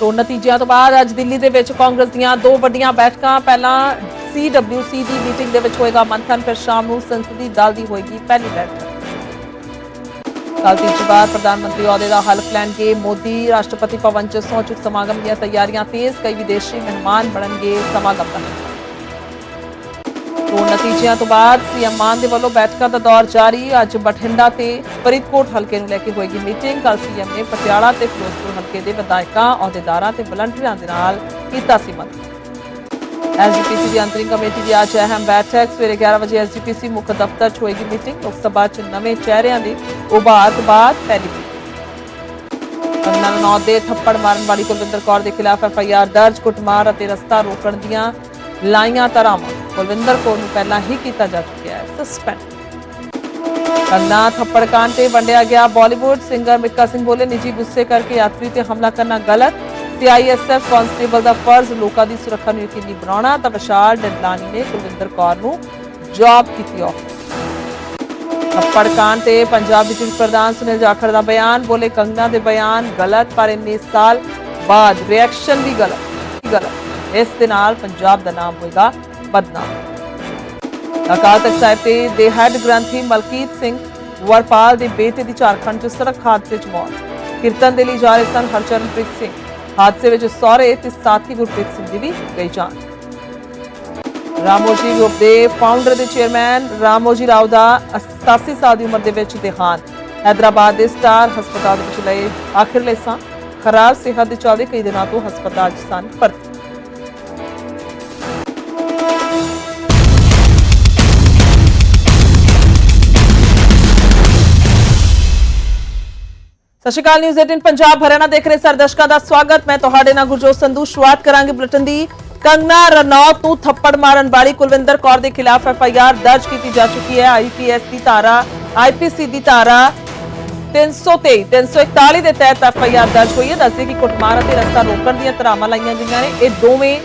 ਚੋਣ ਨਤੀਜਿਆਂ ਤੋਂ ਬਾਅਦ ਅੱਜ ਦਿੱਲੀ ਦੇ ਵਿੱਚ ਕਾਂਗਰਸ ਦੀਆਂ ਦੋ ਵੱਡੀਆਂ ਬੈਠਕਾਂ, ਪਹਿਲਾਂ ਸੀਡਬਲਯੂਸੀ ਦੀ ਮੀਟਿੰਗ ਦੇ ਵਿੱਚ ਹੋਏਗਾ ਮੰਥਨ, ਫਿਰ ਸ਼ਾਮ ਨੂੰ ਸੰਸਦੀ ਦਲ ਦੀ ਹੋਏਗੀ ਪਹਿਲੀ ਬੈਠਕ। ਕੱਲ੍ਹ ਤੀਜਵਾਰ ਪ੍ਰਧਾਨ ਮੰਤਰੀ ਅਹੁਦੇ ਦਾ ਹਲਫ ਲੈਣਗੇ ਮੋਦੀ। ਰਾਸ਼ਟਰਪਤੀ ਭਵਨ 'ਚ ਸਹੁੰ ਚੁੱਕ ਸਮਾਗਮ ਦੀਆਂ ਤਿਆਰੀਆਂ ਤੇਜ਼, ਕਈ ਵਿਦੇਸ਼ੀ ਮਹਿਮਾਨ ਬਣਨਗੇ ਸਮਾਗਮ ਦਾ। ਚੋਣ ਨਤੀਜਿਆਂ ਤੋਂ ਬਾਅਦ ਸੀਐਮ ਮਾਨ ਦੇ ਵੱਲੋਂ ਬੈਠਕਾਂ ਦਾ ਦੌਰ ਜਾਰੀ। ਅੱਜ ਬਠਿੰਡਾ ਤੇ ਫਰੀਦਕੋਟ ਹਲਕੇ ਨੂੰ ਲੈ ਕੇ ਹੋਏਗੀ ਮੀਟਿੰਗ। ਕੱਲ ਸੀਐਮ ਨੇ ਪਟਿਆਲਾ ਤੇ ਫਿਰੋਜ਼ਪੁਰ ਹਲਕੇ ਦੇ ਵਿਧਾਇਕਾਂ, ਅਹੁਦੇਦਾਰਾਂ ਤੇ ਵਲੰਟੀਅਰਾਂ ਦੇ ਨਾਲ ਕੀਤਾ ਸੀ ਮੰਤਵ ਐਸਜੀਪੀਸੀ ਦੀ ਅੰਤਰਿਮ ਕਮੇਟੀ ਦੀ ਅੱਜ ਅਹਿਮ ਬੈਠਕ। ਸਵੇਰੇ 11 ਵਜੇ ਐਸਜੀਪੀਸੀ ਮੁੱਖ ਦਫ਼ਤਰ 'ਚ ਹੋਏਗੀ ਮੀਟਿੰਗ। ਲੋਕ ਸਭਾ 'ਚ ਨਵੇਂ ਚਿਹਰਿਆਂ ਦੀ ਉਭਾਰ ਬਾਅਦ ਪਹਿਲੀ ਮੀਟਿੰਗ ਕੰਗਨਾ ਦੇ ਥੱਪੜ ਮਾਰਨ ਵਾਲੀ ਕੁਲਵਿੰਦਰ ਕੌਰ ਦੇ ਖਿਲਾਫ ਐਫਆਈਆਰ ਦਰਜ। ਕੁੱਟਮਾਰ ਅਤੇ ਰਸਤਾ ਰੋਕਣ ਦੀਆਂ ਲਾਈਆਂ ਧਾਰਾਵਾਂ ਕੁਲਵਿੰਦਰ ਕੌਰ ਨੂੰ ਪਹਿਲਾਂ ਹੀ ਕੀਤਾ ਜਾ ਚੁੱਕਿਆ ਹੈ। ਸਸਪੈਂਡ ਕੰਗਨਾ ਥੱਪੜ ਕਾਂਡ ਤੇ ਵੰਡਿਆ ਗਿਆ ਬਾਲੀਵੁੱਡ ਸਿੰਗਰ ਮਿੱਕਾ ਸਿੰਘ ਬੋਲੇ ਨਿੱਜੀ ਗੁੱਸੇ ਕਰਕੇ ਯਾਤਰੀ ਤੇ ਹਮਲਾ ਕਰਨਾ ਗਲਤ। ਸੀਆਈਐਸਐਫ ਕਾਂਸਟੇਬਲ ਦਾ ਫਰਜ਼ ਲੋਕਾਂ ਦੀ ਸੁਰੱਖਿਆ ਨੂੰ ਯਕੀਨੀ ਬਣਾਉਣਾ ਤਾਂ ਵਿਸ਼ਾਲ ਡਡਲਾਨੀ ਨੇ ਕੁਲਵਿੰਦਰ ਕੌਰ ਨੂੰ ਜੌਬ ਕੀਤੀ ਆਫ ਥੱਪੜ ਕਾਂਡ ਤੇ ਪੰਜਾਬ ਵਿੱਚ ਪ੍ਰਧਾਨ ਸੁਨੀਲ ਜਾਖੜ ਦਾ ਬਿਆਨ ਬੋਲੇ ਕੰਗਨਾ ਦੇ ਬਿਆਨ ਗਲਤ ਪਰ ਇੰਨੇ ਸਾਲ ਬਾਅਦ ਰਿਐਕਸ਼ਨ ਵੀ ਗਲਤ ਗਲਤ। ਇਸ ਦੇ ਨਾਲ ਪੰਜਾਬ ਦਾ ਨਾਮ ਹੋਏਗਾ ਬਦਨਾਮ। ਅਕਾਲ ਤਖਤ ਸਾਹਿਬ ਤੇ ਦੇ ਹੈੱਡ ਗ੍ਰੰਥੀ ਮਲਕੀਤ ਸਿੰਘ ਵਰਪਾਲ ਦੇ ਬੇਟੇ ਦੀ ਝਾਰਖੰਡ 'ਚ ਸੜਕ ਹਾਦਸੇ 'ਚ ਮੌਤ। ਕੀਰਤਨ ਦੇ ਲਈ ਜਾ ਰਹੇ ਸਨ ਹਰਚਰਨਪ੍ਰੀਤ ਸਿੰਘ। ਹਾਦਸੇ ਵਿੱਚ ਸਹੁਰੇ ਤੇ ਸਾਥੀ ਗੁਰਪ੍ਰੀਤ ਸਿੰਘ ਦੀ ਵੀ ਗਈ ਜਾਨ। ਰਾਮੋਜੀ ਗਰੁੱਪ ਦੇ ਫਾਊਂਡਰ ਦੇ ਚੇਅਰਮੈਨ ਰਾਮੋਜੀ ਰਾਓ ਦਾ 87 ਸਾਲ ਦੀ ਉਮਰ ਦੇ ਵਿੱਚ ਦੇਹਾਂਤ। ਹੈਦਰਾਬਾਦ ਦੇ ਸਟਾਰ ਹਸਪਤਾਲ ਵਿੱਚ ਲਏ ਆਖਿਰਲੇ ਸਾਹ। ਖਰਾਬ ਸਿਹਤ ਦੇ ਚਲਦੇ ਕਈ ਦਿਨਾਂ ਤੋਂ ਹਸਪਤਾਲ 'ਚ ਸਨ ਭਰਤੀ ਸਤਿ ਸ਼੍ਰੀ ਅਕਾਲ ਨਿਊਜ਼ 18 ਪੰਜਾਬ, ਹਰਿਆਣਾ ਦੇਖ ਰਹੇ ਸਾਰੇ ਦਰਸ਼ਕਾਂ ਦਾ ਸਵਾਗਤ। ਮੈਂ ਤੁਹਾਡੇ ਨਾਲ ਗੁਰਜੋਤ ਸੰਧੂ, ਸ਼ੁਰੂਆਤ ਕਰਾਂਗੇ ਬੁਲੇਟਿਨ ਦੀ। ਕੰਗਨਾ ਰਣੌਤ ਨੂੰ ਥੱਪੜ ਮਾਰਨ ਵਾਲੀ ਕੁਲਵਿੰਦਰ ਕੌਰ ਦੇ ਖਿਲਾਫ ਐਫ ਆਈ ਆਰ ਦਰਜ ਕੀਤੀ ਜਾ ਚੁੱਕੀ ਹੈ। ਆਈਪੀਐਸ ਦੀ ਧਾਰਾ ਆਈਪੀਸੀ ਦੀ ਧਾਰਾ 323 341 ਦੇ ਤਹਿਤ ਐਫ ਆਈ ਆਰ ਦਰਜ ਹੋਈ ਹੈ। ਦੱਸਦੇ ਕਿ ਕੁੱਟਮਾਰ ਅਤੇ ਰਸਤਾ ਰੋਕਣ ਦੀਆਂ ਧਾਰਾਵਾਂ ਲਾਈਆਂ ਗਈਆਂ ਨੇ। ਇਹ ਦੋਵੇਂ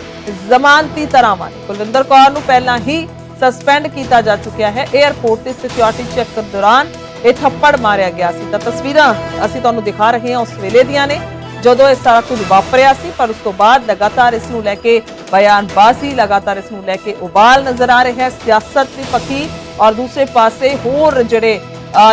ਜ਼ਮਾਨਤੀ ਧਾਰਾਵਾਂ ਨੇ। ਕੁਲਵਿੰਦਰ ਕੌਰ ਨੂੰ ਪਹਿਲਾਂ ਹੀ ਸਸਪੈਂਡ ਕੀਤਾ ਜਾ ਚੁੱਕਿਆ ਹੈ। 에ਅਰਪੋਰਟ ਤੇ ਸਿਕਿਉਰਿਟੀ ਚੈੱਕ ਦੌਰਾਨ ਇਹ ਥੱਪੜ ਮਾਰਿਆ ਗਿਆ ਸੀ। ਤਾਂ ਤਸਵੀਰਾਂ ਅਸੀਂ ਤੁਹਾਨੂੰ ਦਿਖਾ ਰਹੇ ਹਾਂ ਉਸ ਵੇਲੇ ਦੀਆਂ ਨੇ, ਜਦੋਂ ਇਹ ਸਾਰਾ ਕੁਝ ਵਾਪਰਿਆ ਸੀ, ਪਰ ਉਸ ਤੋਂ ਬਾਅਦ ਲਗਾਤਾਰ ਇਸ ਨੂੰ ਲੈ ਕੇ ਬਿਆਨਬਾਜ਼ੀ, ਲਗਾਤਾਰ ਇਸ ਨੂੰ ਲੈ ਕੇ ਉਬਾਲ ਨਜ਼ਰ ਆ ਰਿਹਾ ਹੈ। ਸਿਆਸਤ ਦੀ ਪੱਖੀ ਔਰ ਦੂਸਰੇ ਪਾਸੇ ਹੋਰ ਜਿਹੜੇ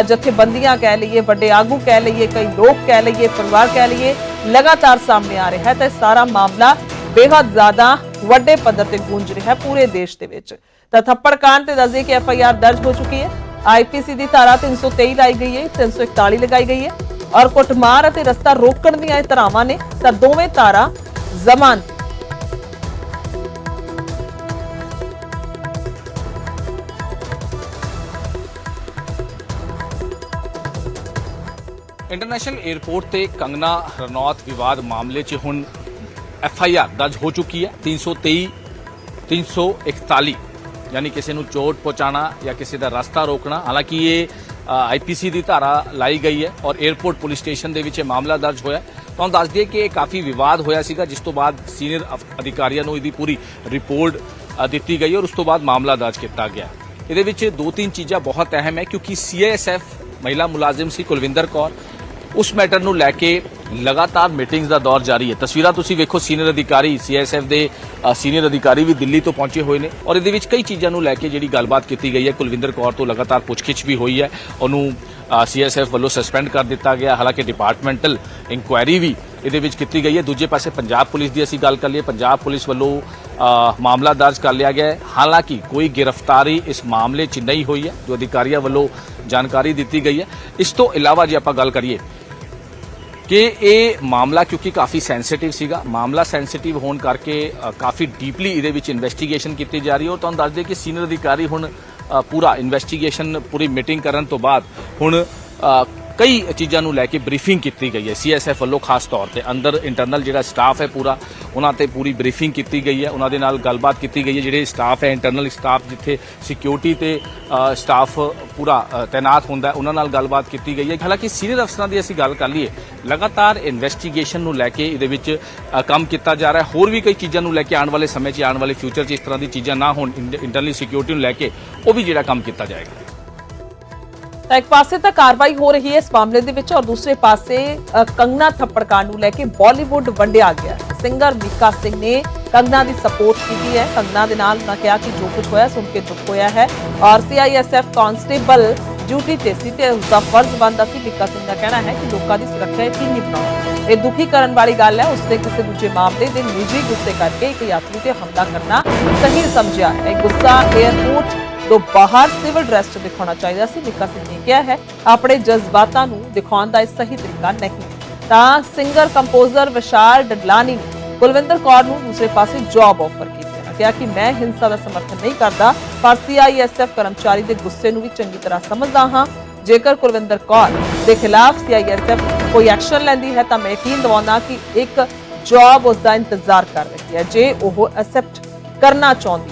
ਜਥੇਬੰਦੀਆਂ ਕਹਿ ਲਈਏ, ਵੱਡੇ ਆਗੂ ਕਹਿ ਲਈਏ, ਕਈ ਲੋਕ ਕਹਿ ਲਈਏ, ਪਰਿਵਾਰ ਕਹਿ ਲਈਏ, ਲਗਾਤਾਰ ਸਾਹਮਣੇ ਆ ਰਿਹਾ ਹੈ। ਤਾਂ ਸਾਰਾ ਮਾਮਲਾ ਬੇਹੱਦ ਜ਼ਿਆਦਾ ਵੱਡੇ ਪੱਧਰ ਤੇ ਗੂੰਜ ਰਿਹਾ ਹੈ ਪੂਰੇ ਦੇਸ਼ ਦੇ ਵਿੱਚ। ਤਾਂ ਥੱਪੜ ਕਾਂਡ ਤੇ ਦੱਸਦੇ ਕਿ ਐਫ ਆਈ ਆਰ ਦਰਜ ਹੋ ਚੁੱਕੀ ਹੈ। ਆਈਪੀਸੀ ਦੀ ਧਾਰਾ 323 ਲਾਈ ਗਈ ਹੈ 341 ਲਗਾਈ ਗਈ ਹੈ ਔਰ ਕੁੱਟਮਾਰ ਅਤੇ ਰਸਤਾ ਰੋਕਣ ਦੀਆਂ ਇਹ ਧਾਰਾਵਾਂ ਨੇ ਤਾਂ ਦੋਵੇਂ ਧਾਰਾ ਜ਼ਮਾਨਤ ਇੰਟਰਨੈਸ਼ਨਲ 에ਅਰਪੋਰਟ ਤੇ ਕੰਗਨਾ ਰਣੌਤ ਵਿਵਾਦ ਮਾਮਲੇ 'ਚ ਹੁਣ ਐਫ ਆਈ ਆਰ ਦਰਜ ਹੋ ਚੁੱਕੀ ਹੈ 323 341 ਯਾਨੀ ਕਿਸੇ ਨੂੰ ਚੋਟ ਪਹੁੰਚਾਣਾ ਜਾਂ ਕਿਸੇ ਦਾ ਰਸਤਾ ਰੋਕਣਾ, ਹਾਲਾਂਕਿ ਇਹ ਆਈਪੀਸੀ ਦੀ ਧਾਰਾ ਲਾਈ ਗਈ ਹੈ ਔਰ 에ਅਰਪੋਰਟ ਪੁਲਿਸ ਸਟੇਸ਼ਨ ਦੇ ਵਿੱਚ ਇਹ ਮਾਮਲਾ ਦਰਜ ਹੋਇਆ ਤੁਹਾਨੂੰ ਦੱਸ ਦਈਏ ਕਿ ਇਹ ਕਾਫੀ ਵਿਵਾਦ ਹੋਇਆ ਸੀਗਾ, ਜਿਸ ਤੋਂ ਬਾਅਦ ਸੀਨੀਅਰ ਅਧਿਕਾਰੀਆਂ ਨੂੰ ਇਹਦੀ ਪੂਰੀ ਰਿਪੋਰਟ ਦਿੱਤੀ ਗਈ ਔਰ ਉਸ ਤੋਂ ਬਾਅਦ ਮਾਮਲਾ ਦਰਜ ਕੀਤਾ ਗਿਆ ਇਹਦੇ ਵਿੱਚ ਦੋ ਤਿੰਨ ਚੀਜ਼ਾਂ ਬਹੁਤ ਅਹਿਮ ਹੈ, ਕਿਉਂਕਿ ਸੀਆਈਐਸਐਫ ਮਹਿਲਾ ਮੁਲਾਜ਼ਮ ਸੀ ਕੁਲਵਿੰਦਰ ਕੌਰ ਉਸ ਮੈਟਰ ਨੂੰ ਲੈ ਕੇ ਲਗਾਤਾਰ ਮੀਟਿੰਗਸ ਦਾ ਦੌਰ ਜਾਰੀ ਹੈ। ਤਸਵੀਰਾਂ ਤੁਸੀਂ ਵੇਖੋ, ਸੀਨੀਅਰ ਅਧਿਕਾਰੀ, ਸੀਐਸਐਫ ਦੇ ਸੀਨੀਅਰ ਅਧਿਕਾਰੀ ਵੀ ਦਿੱਲੀ ਤੋਂ ਪਹੁੰਚੇ ਹੋਏ ਨੇ ਔਰ ਇਹਦੇ ਵਿੱਚ ਕਈ ਚੀਜ਼ਾਂ ਨੂੰ ਲੈ ਕੇ ਜਿਹੜੀ ਗੱਲਬਾਤ ਕੀਤੀ ਗਈ ਹੈ। ਕੁਲਵਿੰਦਰ ਕੌਰ ਤੋਂ ਲਗਾਤਾਰ ਪੁੱਛਗਿੱਛ ਵੀ ਹੋਈ ਹੈ। ਉਹਨੂੰ ਸੀਐਸਐਫ ਵੱਲੋਂ ਸਸਪੈਂਡ ਕਰ ਦਿੱਤਾ ਗਿਆ। ਹਾਲਾਂਕਿ ਡਿਪਾਰਟਮੈਂਟਲ ਇਨਕੁਆਇਰੀ ਵੀ ਇਹਦੇ ਵਿੱਚ ਕੀਤੀ ਗਈ ਹੈ। ਦੂਜੇ ਪਾਸੇ ਪੰਜਾਬ ਪੁਲਿਸ ਦੀ ਅਸੀਂ ਗੱਲ ਕਰ ਲਈਏ। ਪੰਜਾਬ ਪੁਲਿਸ ਵੱਲੋਂ ਮਾਮਲਾ ਦਰਜ ਕਰ ਲਿਆ ਗਿਆ ਹੈ। ਹਾਲਾਂਕਿ ਕੋਈ ਗ੍ਰਿਫਤਾਰੀ ਇਸ ਮਾਮਲੇ 'ਚ ਨਹੀਂ ਹੋਈ ਹੈ, ਜੋ ਅਧਿਕਾਰੀਆਂ ਵੱਲੋਂ ਜਾਣਕਾਰੀ ਦਿੱਤੀ ਗਈ ਹੈ। ਇਸ ਤੋਂ ਇਲਾਵਾ ਜੇ ਆਪਾਂ ਗੱਲ ਕਰੀਏ ਕਿ ਇਹ ਮਾਮਲਾ ਕਿਉਂਕਿ ਕਾਫੀ ਸੈਂਸਿਟਿਵ ਸੀਗਾ, ਮਾਮਲਾ ਸੈਂਸਿਟਿਵ ਹੋਣ ਕਰਕੇ ਕਾਫੀ ਡੀਪਲੀ ਇਹਦੇ ਵਿੱਚ ਇਨਵੈਸਟੀਗੇਸ਼ਨ ਕੀਤੀ ਜਾ ਰਹੀ ਹੈ। ਔਰ ਤੁਹਾਨੂੰ ਦੱਸ ਦਈਏ ਕਿ ਸੀਨੀਅਰ ਅਧਿਕਾਰੀ ਹੁਣ ਪੂਰਾ ਇਨਵੈਸਟੀਗੇਸ਼ਨ ਪੂਰੀ ਮੀਟਿੰਗ ਕਰਨ ਤੋਂ ਬਾਅਦ ਹੁਣ ਕਈ ਚੀਜ਼ਾਂ ਨੂੰ ਲੈ ਕੇ ਬਰੀਫਿੰਗ ਕੀਤੀ ਗਈ ਹੈ। ਸੀਐਸਐਫ ਵੱਲੋਂ ਖਾਸ ਤੌਰ ਤੇ ਅੰਦਰ ਇੰਟਰਨਲ ਜਿਹੜਾ ਸਟਾਫ ਹੈ ਪੂਰਾ, ਉਹਨਾਂ ਤੇ ਪੂਰੀ ਬਰੀਫਿੰਗ ਕੀਤੀ ਗਈ ਹੈ। ਉਹਨਾਂ ਦੇ ਨਾਲ ਗੱਲਬਾਤ ਕੀਤੀ ਗਈ ਹੈ। ਜਿਹੜੇ ਸਟਾਫ ਹੈ ਇੰਟਰਨਲ ਸਟਾਫ ਜਿੱਥੇ ਸਿਕਿਉਰਿਟੀ ਤੇ ਸਟਾਫ ਪੂਰਾ ਤਾਇਨਾਤ ਹੁੰਦਾ ਉਹਨਾਂ ਨਾਲ ਗੱਲਬਾਤ ਕੀਤੀ ਗਈ ਹੈ। ਹਾਲਾਂਕਿ ਸੀਨੀਅਰ ਅਫਸਰਾਂ ਦੀ ਅਸੀਂ ਗੱਲ ਕਰ ਲਈਏ, ਲਗਾਤਾਰ ਇਨਵੈਸਟੀਗੇਸ਼ਨ ਨੂੰ ਲੈ ਕੇ ਇਹਦੇ ਵਿੱਚ ਕੰਮ ਕੀਤਾ ਜਾ ਰਿਹਾ ਹੈ। ਹੋਰ ਵੀ ਕਈ ਚੀਜ਼ਾਂ ਨੂੰ ਲੈ ਕੇ ਆਉਣ ਵਾਲੇ ਸਮੇਂ 'ਚ, ਆਉਣ ਵਾਲੇ ਫਿਊਚਰ 'ਚ ਇਸ ਤਰ੍ਹਾਂ ਦੀ ਚੀਜ਼ਾਂ ਨਾ ਹੋਣ ਇੰਟਰਨਲੀ ਸਿਕਿਉਰਿਟੀ ਨੂੰ ਲੈ ਕੇ ਉਹ ਵੀ ਜਿਹੜਾ ਕੰਮ ਕੀਤਾ ਜਾਏਗਾ। ਤਾਂ ਇੱਕ ਪਾਸੇ ਤਾਂ ਕਾਰਵਾਈ ਹੋ ਰਹੀ ਹੈ ਇਸ ਮਾਮਲੇ ਦੇ ਵਿੱਚ ਔਰ ਦੂਸਰੇ ਪਾਸੇ ਕੰਗਨਾ ਥੱਪੜ ਕਾਂਡ ਨੂੰ ਲੈ ਕੇ ਬਾਲੀਵੁੱਡ ਵੰਡਿਆ ਗਿਆ ਸਿੰਗਰ ਮੀਕਾ ਸਿੰਘ ਨੇ ਕੰਗਨਾ ਦੀ ਸਪੋਰਟ ਕੀਤੀ ਹੈ। ਕੰਗਨਾ ਦੇ ਨਾਲ ਉਹਨਾਂ ਕਿਹਾ ਕਿ ਜੋ ਕੁਝ ਹੋਇਆ ਸੁਣ ਕੇ ਦੁੱਖ ਹੋਇਆ ਹੈ। ਔਰ ਸੀਆਈਐਸਐਫ ਕਾਂਸਟੇਬਲ ਡਿਊਟੀ ਤੇ ਸੀ ਤੇ ਉਸ ਦਾ ਫਰਜ਼ ਬਣਦਾ ਸੀ ਮੀਕਾ ਸਿੰਘ ਦਾ ਕਹਿਣਾ ਹੈ ਕਿ ਲੋਕਾਂ ਦੀ ਸੁਰੱਖਿਆ ਯਕੀਨੀ ਬਣਾਉਣਾ ਇਹ ਦੁਖੀ ਕਰਨ ਵਾਲੀ ਗੱਲ ਹੈ। ਉਸਨੇ ਕਿਸੇ ਦੂਜੇ ਮਾਮਲੇ ਦੇ ਨਿੱਜੀ ਗੁੱਸੇ ਕਰਕੇ ਇੱਕ ਯਾਤਰੀ ਤੇ ਹਮਲਾ ਕਰਨਾ ਸਹੀ ਸਮਝਿਆ। ਹੈ ਗੁੱਸਾ 에ਅਰਪੋਰਟ ਤੋਂ ਬਾਹਰ ਸਿਵਲ ਡਰੈਸ 'ਚ ਦਿਖਾਉਣਾ ਚਾਹੀਦਾ ਸੀ ਨਿੱਕਾ ਸਿੰਘ ਨੇ ਕਿਹਾ ਹੈ, ਆਪਣੇ ਜਜ਼ਬਾਤਾਂ ਨੂੰ ਦਿਖਾਉਣ ਦਾ ਇਹ ਸਹੀ ਤਰੀਕਾ ਨਹੀਂ। ਤਾਂ ਸਿੰਗਰ ਕੰਪੋਜ਼ਰ ਵਿਸ਼ਾਲ ਡਡਲਾਨੀ ਨੇ ਕੁਲਵਿੰਦਰ ਕੌਰ ਨੂੰ ਦੂਸਰੇ ਪਾਸੇ ਜੌਬ ਆਫਰ ਕੀਤੀ ਕਿਹਾ ਕਿ ਮੈਂ ਹਿੰਸਾ ਦਾ ਸਮਰਥਨ ਨਹੀਂ ਕਰਦਾ, ਪਰ ਸੀਆਈਐਸਐਫ ਕਰਮਚਾਰੀ ਦੇ ਗੁੱਸੇ ਨੂੰ ਵੀ ਚੰਗੀ ਤਰ੍ਹਾਂ ਸਮਝਦਾ ਹਾਂ। ਜੇਕਰ ਕੁਲਵਿੰਦਰ ਕੌਰ ਦੇ ਖਿਲਾਫ ਸੀਆਈਐਸਐਫ ਕੋਈ ਐਕਸ਼ਨ ਲੈਂਦੀ ਹੈ, ਤਾਂ ਮੈਂ ਯਕੀਨ ਦਿਵਾਉਂਦਾ ਕਿ ਇੱਕ ਜੌਬ ਉਸ ਦਾ ਇੰਤਜ਼ਾਰ ਕਰ ਰਹੀ ਹੈ, ਜੇ ਉਹ ਐਕਸੈਪਟ ਕਰਨਾ ਚਾਹੁੰਦੀ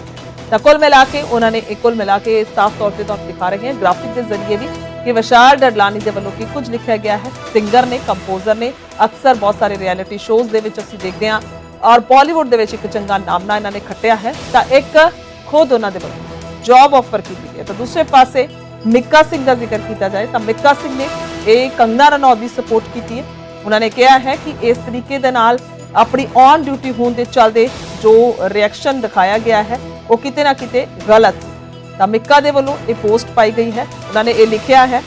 ਤਾਂ ਕੁੱਲ ਮਿਲਾ ਕੇ ਉਹਨਾਂ ਨੇ ਇਹ ਕੁੱਲ ਮਿਲਾ ਕੇ ਸਾਫ਼ ਤੌਰ ਤੇ ਤੁਹਾਨੂੰ ਦਿਖਾ ਰਹੇ ਹਾਂ ਗ੍ਰਾਫਿਕ ਦੇ ਜ਼ਰੀਏ ਵੀ ਕਿ ਵਿਸ਼ਾਲ ਡਡਲਾਨੀ ਦੇ ਵੱਲੋਂ ਕੀ ਕੁਝ ਲਿਖਿਆ ਗਿਆ ਹੈ। ਸਿੰਗਰ ਨੇ ਕੰਪੋਜ਼ਰ ਨੇ ਅਕਸਰ ਬਹੁਤ ਸਾਰੇ ਰਿਐਲਿਟੀ ਸ਼ੋਜ਼ ਦੇ ਵਿੱਚ ਅਸੀਂ ਦੇਖਦੇ ਹਾਂ ਔਰ ਬਾਲੀਵੁੱਡ ਦੇ ਵਿੱਚ ਇੱਕ ਚੰਗਾ ਨਾਮਨਾ ਇਹਨਾਂ ਨੇ ਖੱਟਿਆ ਹੈ। ਤਾਂ ਇੱਕ ਖੁਦ ਉਹਨਾਂ ਦੇ ਵੱਲੋਂ ਜੌਬ ਆਫਰ ਕੀਤੀ ਹੈ। ਤਾਂ ਦੂਸਰੇ ਪਾਸੇ ਮਿੱਕਾ ਸਿੰਘ ਦਾ ਜ਼ਿਕਰ ਕੀਤਾ ਜਾਏ ਤਾਂ ਮਿੱਕਾ ਸਿੰਘ ਨੇ ਇਹ ਕੰਗਨਾ ਰਣੌਤ ਦੀ ਸਪੋਰਟ ਕੀਤੀ ਹੈ। ਉਹਨਾਂ ਨੇ ਕਿਹਾ ਹੈ ਕਿ ਇਸ ਤਰੀਕੇ ਦੇ ਨਾਲ ਆਪਣੀ ਔਨ ਡਿਊਟੀ ਹੋਣ ਦੇ ਚੱਲਦੇ ਜੋ ਰਿਐਕਸ਼ਨ ਦਿਖਾਇਆ ਗਿਆ ਹੈ ਉਹ ਕਿਤੇ ਨਾ ਕਿਤੇ ਗਲਤ। ਸੀ ਤਾਂ ਮਿੱਕਾ ਦੇ ਵੱਲੋਂ ਇਹ ਪੋਸਟ ਪਾਈ ਗਈ ਹੈ। ਉਹਨਾਂ ਨੇ ਇਹ ਲਿਖਿਆ ਹੈ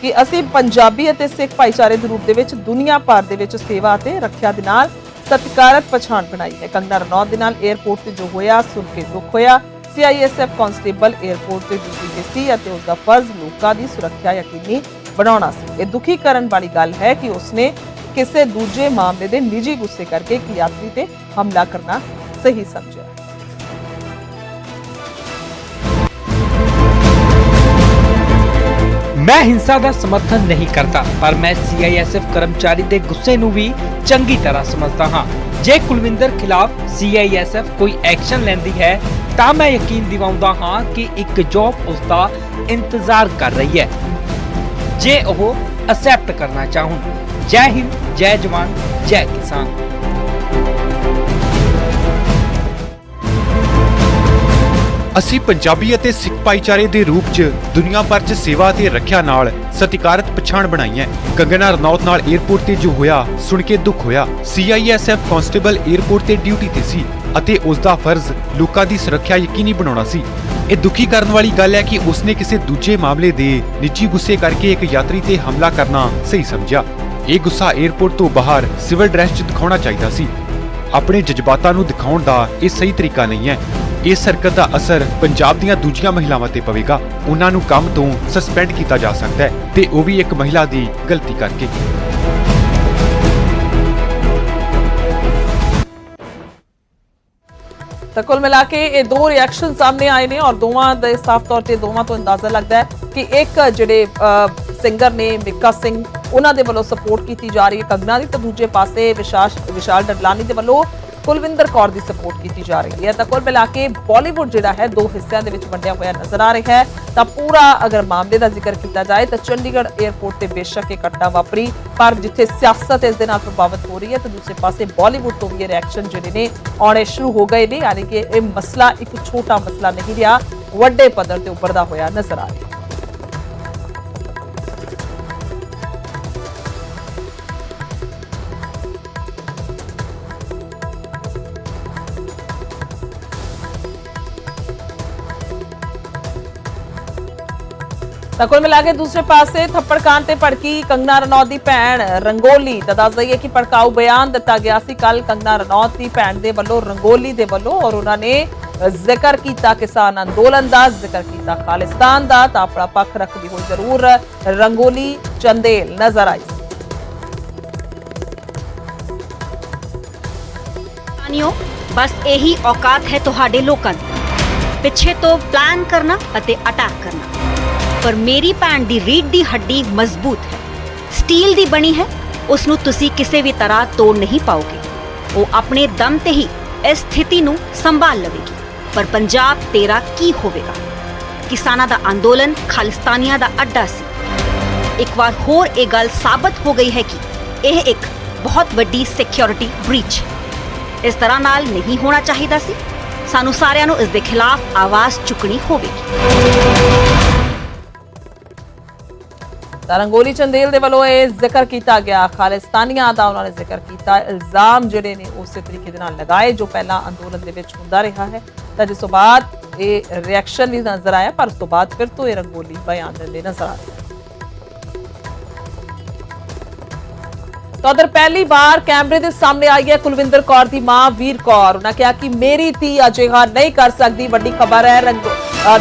ਕਿ ਅਸੀਂ ਪੰਜਾਬੀ ਅਤੇ ਸਿੱਖ ਭਾਈਚਾਰੇ ਦੇ ਰੂਪ ਦੇ ਵਿੱਚ ਦੁਨੀਆ ਭਰ ਦੇ ਵਿੱਚ ਸੇਵਾ ਅਤੇ ਰੱਖਿਆ ਦੇ ਨਾਲ ਸਤਿਕਾਰਤ ਪਛਾਣ ਬਣਾਈ ਹੈ। ਕੰਗਨਾ ਰਣੌਤ ਦੇ ਨਾਲ 에ਅਰਪੋਰਟ ਤੇ ਜੋ ਹੋਇਆ, ਸੁਣ ਕੇ ਦੁੱਖ ਹੋਇਆ। ਸੀਆਈਐਸਐਫ ਕਾਂਸਟੇਬਲ 에ਅਰਪੋਰਟ ਤੇ ਡਿਊਟੀ ਤੇ ਸੀ ਅਤੇ ਉਸ ਦਾ ਫਰਜ਼ ਲੋਕਾਂ ਦੀ ਸੁਰੱਖਿਆ ਯਕੀਨੀ ਬਣਾਉਣਾ ਸੀ। ਇਹ ਦੁਖੀ ਕਰਨ ਵਾਲੀ ਗੱਲ ਹੈ ਕਿ ਉਸਨੇ ਕਿਸੇ ਦੂਜੇ ਮਾਮਲੇ ਦੇ ਨਿੱਜੀ ਗੁੱਸੇ ਕਰਕੇ ਇੱਕ ਯਾਤਰੀ ਤੇ ਹਮਲਾ ਕਰਨਾ ਸਹੀ ਸਮਝਿਆ। ਮੈਂ ਹਿੰਸਾ ਦਾ ਸਮਰਥਨ ਨਹੀਂ ਕਰਦਾ, ਪਰ ਮੈਂ ਸੀਆਈਐਸਐਫ ਕਰਮਚਾਰੀ ਦੇ ਗੁੱਸੇ ਨੂੰ ਵੀ ਚੰਗੀ ਤਰ੍ਹਾਂ ਸਮਝਦਾ ਹਾਂ। ਜੇ ਕੁਲਵਿੰਦਰ ਖਿਲਾਫ ਸੀਆਈਐਸਐਫ ਕੋਈ ਐਕਸ਼ਨ ਲੈਂਦੀ ਹੈ, ਤਾਂ ਮੈਂ ਯਕੀਨ ਦਿਵਾਉਂਦਾ ਹਾਂ ਕਿ ਇੱਕ ਜੌਬ ਉਸ ਦਾ ਇੰਤਜ਼ਾਰ ਕਰ ਰਹੀ ਹੈ। ਜੇ ਉਹ ਅਸੈਪਟ ਕਰਨਾ ਚਾਹੁੰ। ਜੈ ਹਿੰਦ, ਜੈ ਜਵਾਨ, ਜੈ ਕਿਸਾਨ। ਅਸੀਂ ਪੰਜਾਬੀ ਅਤੇ ਸਿੱਖ ਭਾਈਚਾਰੇ ਦੇ ਰੂਪ 'ਚ ਦੁਨੀਆ ਭਰ 'ਚ ਸੇਵਾ ਅਤੇ ਰੱਖਿਆ ਨਾਲ ਸਤਿਕਾਰਤ ਪਛਾਣ ਬਣਾਈ ਹੈ। ਗੰਗਨਾ ਰਨੌਤ ਨਾਲ 에ਅਰਪੋਰਟ ਤੇ ਜੋ ਹੋਇਆ, ਸੁਣ ਕੇ ਦੁੱਖ ਹੋਇਆ। ਸੀਆਈਐਸਐਫ ਕਾਂਸਟੇਬਲ 에ਅਰਪੋਰਟ ਤੇ ਡਿਊਟੀ ਤੇ ਸੀ ਅਤੇ ਉਸ ਦਾ ਫਰਜ਼ ਲੋਕਾਂ ਦੀ ਸੁਰੱਖਿਆ ਯਕੀਨੀ ਬਣਾਉਣਾ ਸੀ। ਇਹ ਦੁਖੀ ਕਰਨ ਵਾਲੀ ਗੱਲ ਹੈ ਕਿ ਉਸਨੇ ਕਿਸੇ ਦੂਜੇ ਮਾਮਲੇ ਦੇ ਨਿੱਜੀ ਗੁੱਸੇ ਕਰਕੇ ਇੱਕ ਯਾਤਰੀ ਤੇ ਹਮਲਾ ਕਰਨਾ ਸਹੀ ਸਮਝਿਆ। ਇਹ ਗੁੱਸਾ 에ਅਰਪੋਰਟ ਤੋਂ ਬਾਹਰ ਸਿਵਲ ਡਰੈਸ 'ਚ ਦਿਖਾਉਣਾ ਚਾਹੀਦਾ ਸੀ। ਆਪਣੇ ਜਜ਼ਬਾਤਾਂ ਨੂੰ ਦਿਖਾਉਣ ਦਾ ਇਹ ਸਹੀ ਤਰੀਕਾ ਨਹੀਂ ਹੈ। ਇਸ ਹਰਕਤ ਦਾ ਅਸਰ ਪੰਜਾਬ ਦੀਆਂ ਦੂਜੀਆਂ ਮਹਿਲਾਵਾਂ ਤੇ ਪਵੇਗਾ। ਉਹਨਾਂ ਨੂੰ ਕੰਮ ਤੋਂ ਸਸਪੈਂਡ ਕੀਤਾ ਜਾ ਸਕਦਾ ਹੈ ਤੇ ਉਹ ਵੀ ਇੱਕ ਮਹਿਲਾ ਦੀ ਗਲਤੀ ਕਰਕੇ। ਤਾਂ ਕੁੱਲ ਮਿਲਾ ਕੇ ਇਹ ਦੋ ਰਿਐਕਸ਼ਨ ਸਾਹਮਣੇ ਆਏ ਨੇ ਔਰ ਦੋਵਾਂ ਦੇ ਸਾਫ਼ ਤੌਰ ਤੇ ਦੋਵਾਂ ਤੋਂ ਅੰਦਾਜ਼ਾ ਲੱਗਦਾ ਹੈ ਕਿ ਇੱਕ ਜਿਹੜੇ ਸਿੰਗਰ ਨੇ ਮਿੱਕਾ ਸਿੰਘ, ਉਹਨਾਂ ਦੇ ਵੱਲੋਂ ਸਪੋਰਟ ਕੀਤੀ ਜਾ ਰਹੀ ਹੈ ਕੰਗਨਾ ਦੀ ਤੇ ਦੂਜੇ ਪਾਸੇ ਵਿਸ਼ਾਸ ਵਿਸ਼ਾਲ ਡਡਲਾਨੀ ਦੇ ਵੱਲੋਂ ਕੁਲਵਿੰਦਰ ਕੌਰ ਦੀ ਸਪੋਰਟ ਕੀਤੀ ਜਾ ਰਹੀ ਹੈ। ਤਾਂ ਕੁੱਲ ਮਿਲਾ ਕੇ ਬਾਲੀਵੁੱਡ ਜਿਹੜਾ ਹੈ, ਦੋ ਹਿੱਸਿਆਂ ਦੇ ਵਿੱਚ ਵੰਡਿਆ ਹੋਇਆ ਨਜ਼ਰ ਆ ਰਿਹਾ ਹੈ। ਤਾਂ ਪੂਰਾ ਅਗਰ ਮਾਮਲੇ ਦਾ ਜ਼ਿਕਰ ਕੀਤਾ ਜਾਏ, ਤਾਂ ਚੰਡੀਗੜ੍ਹ 에ਅਰਪੋਰਟ ਤੇ ਬੇਸ਼ੱਕ ਇਹ ਘਟਨਾ ਵਾਪਰੀ। ਪਰ ਜਿੱਥੇ ਸਿਆਸਤ ਇਸ ਦੇ ਨਾਲ ਪ੍ਰਭਾਵਿਤ ਹੋ ਰਹੀ ਹੈ, ਤਾਂ ਦੂਸਰੇ ਪਾਸੇ ਬਾਲੀਵੁੱਡ ਤੋਂ ਵੀ ਇਹ ਰਿਐਕਸ਼ਨ ਜਿਹੜੇ ਨੇ, ਆਉਣੇ ਸ਼ੁਰੂ ਹੋ ਗਏ ਨੇ। ਯਾਨੀ ਕਿ ਇਹ ਮਸਲਾ ਇੱਕ ਛੋਟਾ ਮਸਲਾ ਨਹੀਂ ਰਿਹਾ, ਵੱਡੇ ਪੱਧਰ ਤੇ ਉੱਪਰਦਾ ਹੋਇਆ ਨਜ਼ਰ ਆ ਰਿਹਾ ਤਾਂ ਕੁੱਲ ਮਿਲਾ ਕੇ ਦੂਸਰੇ ਪਾਸੇ ਥੱਪੜ ਤੇ ਭੜਕੀ ਕੰਗਨਾ ਰਣੌਤ ਦੀ ਭੈਣ ਰੰਗੋਲੀ। ਤਾਂ ਦੱਸ ਦਈਏ ਕਿ ਭੜਕਾਊ ਬਿਆਨ ਦਿੱਤਾ ਗਿਆ ਸੀ। ਕੱਲ ਕੰਗਨਾ ਰਣੌਤ ਦੀ ਭੈਣ ਦੇ ਵੱਲੋਂ, ਰੰਗੋਲੀ ਦੇ ਵੱਲੋਂ ਔਰ ਉਹਨਾਂ ਨੇ ਜ਼ਿਕਰ ਕੀਤਾ ਕਿਸਾਨ ਅੰਦੋਲਨ ਦਾ, ਜ਼ਿਕਰ ਕੀਤਾ ਖਾਲਿਸਤਾਨ ਦਾ। ਤਾਂ ਆਪਣਾ ਪੱਖ ਰੱਖਦੀ ਹੋਈ ਜ਼ਰੂਰ ਰੰਗੋਲੀ ਚੰਦੇਲ ਨਜ਼ਰ ਆਈ ਸਾਨੀਓ, ਬਸ ਇਹੀ ਔਕਾਤ ਹੈ ਤੁਹਾਡੇ ਲੋਕਾਂ ਦੀ। ਪਿੱਛੇ ਤੋਂ ਪਲਾਨ ਕਰਨਾ ਅਤੇ ਅਟੈਕ ਕਰਨਾ। ਪਰ ਮੇਰੀ ਭੈਣ ਦੀ ਰੀੜ ਦੀ ਹੱਡੀ ਮਜ਼ਬੂਤ ਹੈ। ਸਟੀਲ ਦੀ ਬਣੀ ਹੈ ਉਸ ਨੂੰ ਤੁਸੀਂ ਕਿਸੇ ਵੀ ਤਰ੍ਹਾਂ ਤੋੜ ਨਹੀਂ ਪਾਓਗੇ। ਉਹ ਆਪਣੇ ਦਮ ਤੇ ਹੀ ਇਸ ਸਥਿਤੀ ਨੂੰ ਸੰਭਾਲ ਲਵੇਗੀ। ਪਰ ਪੰਜਾਬ ਤੇਰਾ ਕੀ ਹੋਵੇਗਾ? ਕਿਸਾਨਾਂ ਦਾ ਅੰਦੋਲਨ ਖਾਲਿਸਤਾਨੀਆਂ ਦਾ ਅੱਡਾ ਸੀ। ਇੱਕ ਵਾਰ ਹੋਰ ਇਹ ਗੱਲ ਸਾਬਤ ਹੋ ਗਈ ਹੈ ਕਿ ਇਹ ਇੱਕ ਬਹੁਤ ਵੱਡੀ ਸਿਕਿਉਰਿਟੀ ਬ੍ਰੀਚ ਇਸ ਤਰ੍ਹਾਂ ਨਾਲ ਨਹੀਂ ਹੋਣਾ ਚਾਹੀਦਾ ਸੀ। ਸਾਨੂੰ ਸਾਰਿਆਂ ਨੂੰ ਇਸ ਦੇ ਖਿਲਾਫ ਆਵਾਜ਼ ਚੁੱਕਣੀ ਹੋਵੇਗੀ। ਤਾਂ ਰੰਗੋਲੀ ਚੰਦੇਲ ਦੇ ਵੱਲੋਂ ਇਹ ਜ਼ਿਕਰ ਕੀਤਾ ਗਿਆ। ਖਾਲਿਸਤਾਨੀਆਂ ਦਾ ਉਹਨਾਂ ਨੇ ਜ਼ਿਕਰ ਕੀਤਾ। ਇਲਜ਼ਾਮ ਜਿਹੜੇ ਨੇ ਉਸੇ ਤਰੀਕੇ ਦੇ ਨਾਲ ਲਗਾਏ, ਜੋ ਪਹਿਲਾਂ ਅੰਦੋਲਨ ਦੇ ਵਿੱਚ ਹੁੰਦਾ ਰਿਹਾ ਹੈ। ਤਾਂ ਜਿਸ ਤੋਂ ਬਾਅਦ ਇਹ ਰਿਐਕਸ਼ਨ ਵੀ ਨਜ਼ਰ ਆਇਆ, ਪਰ ਉਸ ਤੋਂ ਬਾਅਦ ਫਿਰ ਤੋਂ ਇਹ ਰੰਗੋਲੀ ਬਿਆਨ ਦਿੰਦੇ ਨਜ਼ਰ ਆ ਰਹੇ ਤਾਂ ਉਧਰ ਪਹਿਲੀ ਵਾਰ ਕੈਮਰੇ ਦੇ ਸਾਹਮਣੇ ਆਈ ਹੈ ਕੁਲਵਿੰਦਰ ਕੌਰ ਦੀ ਮਾਂ ਵੀਰ ਕੌਰ। ਉਹਨਾਂ ਕਿਹਾ ਕਿ ਮੇਰੀ ਧੀ ਅਜਿਹਾ ਨਹੀਂ ਕਰ ਸਕਦੀ, ਵੱਡੀ ਖਬਰ ਹੈ। ਰੰਗ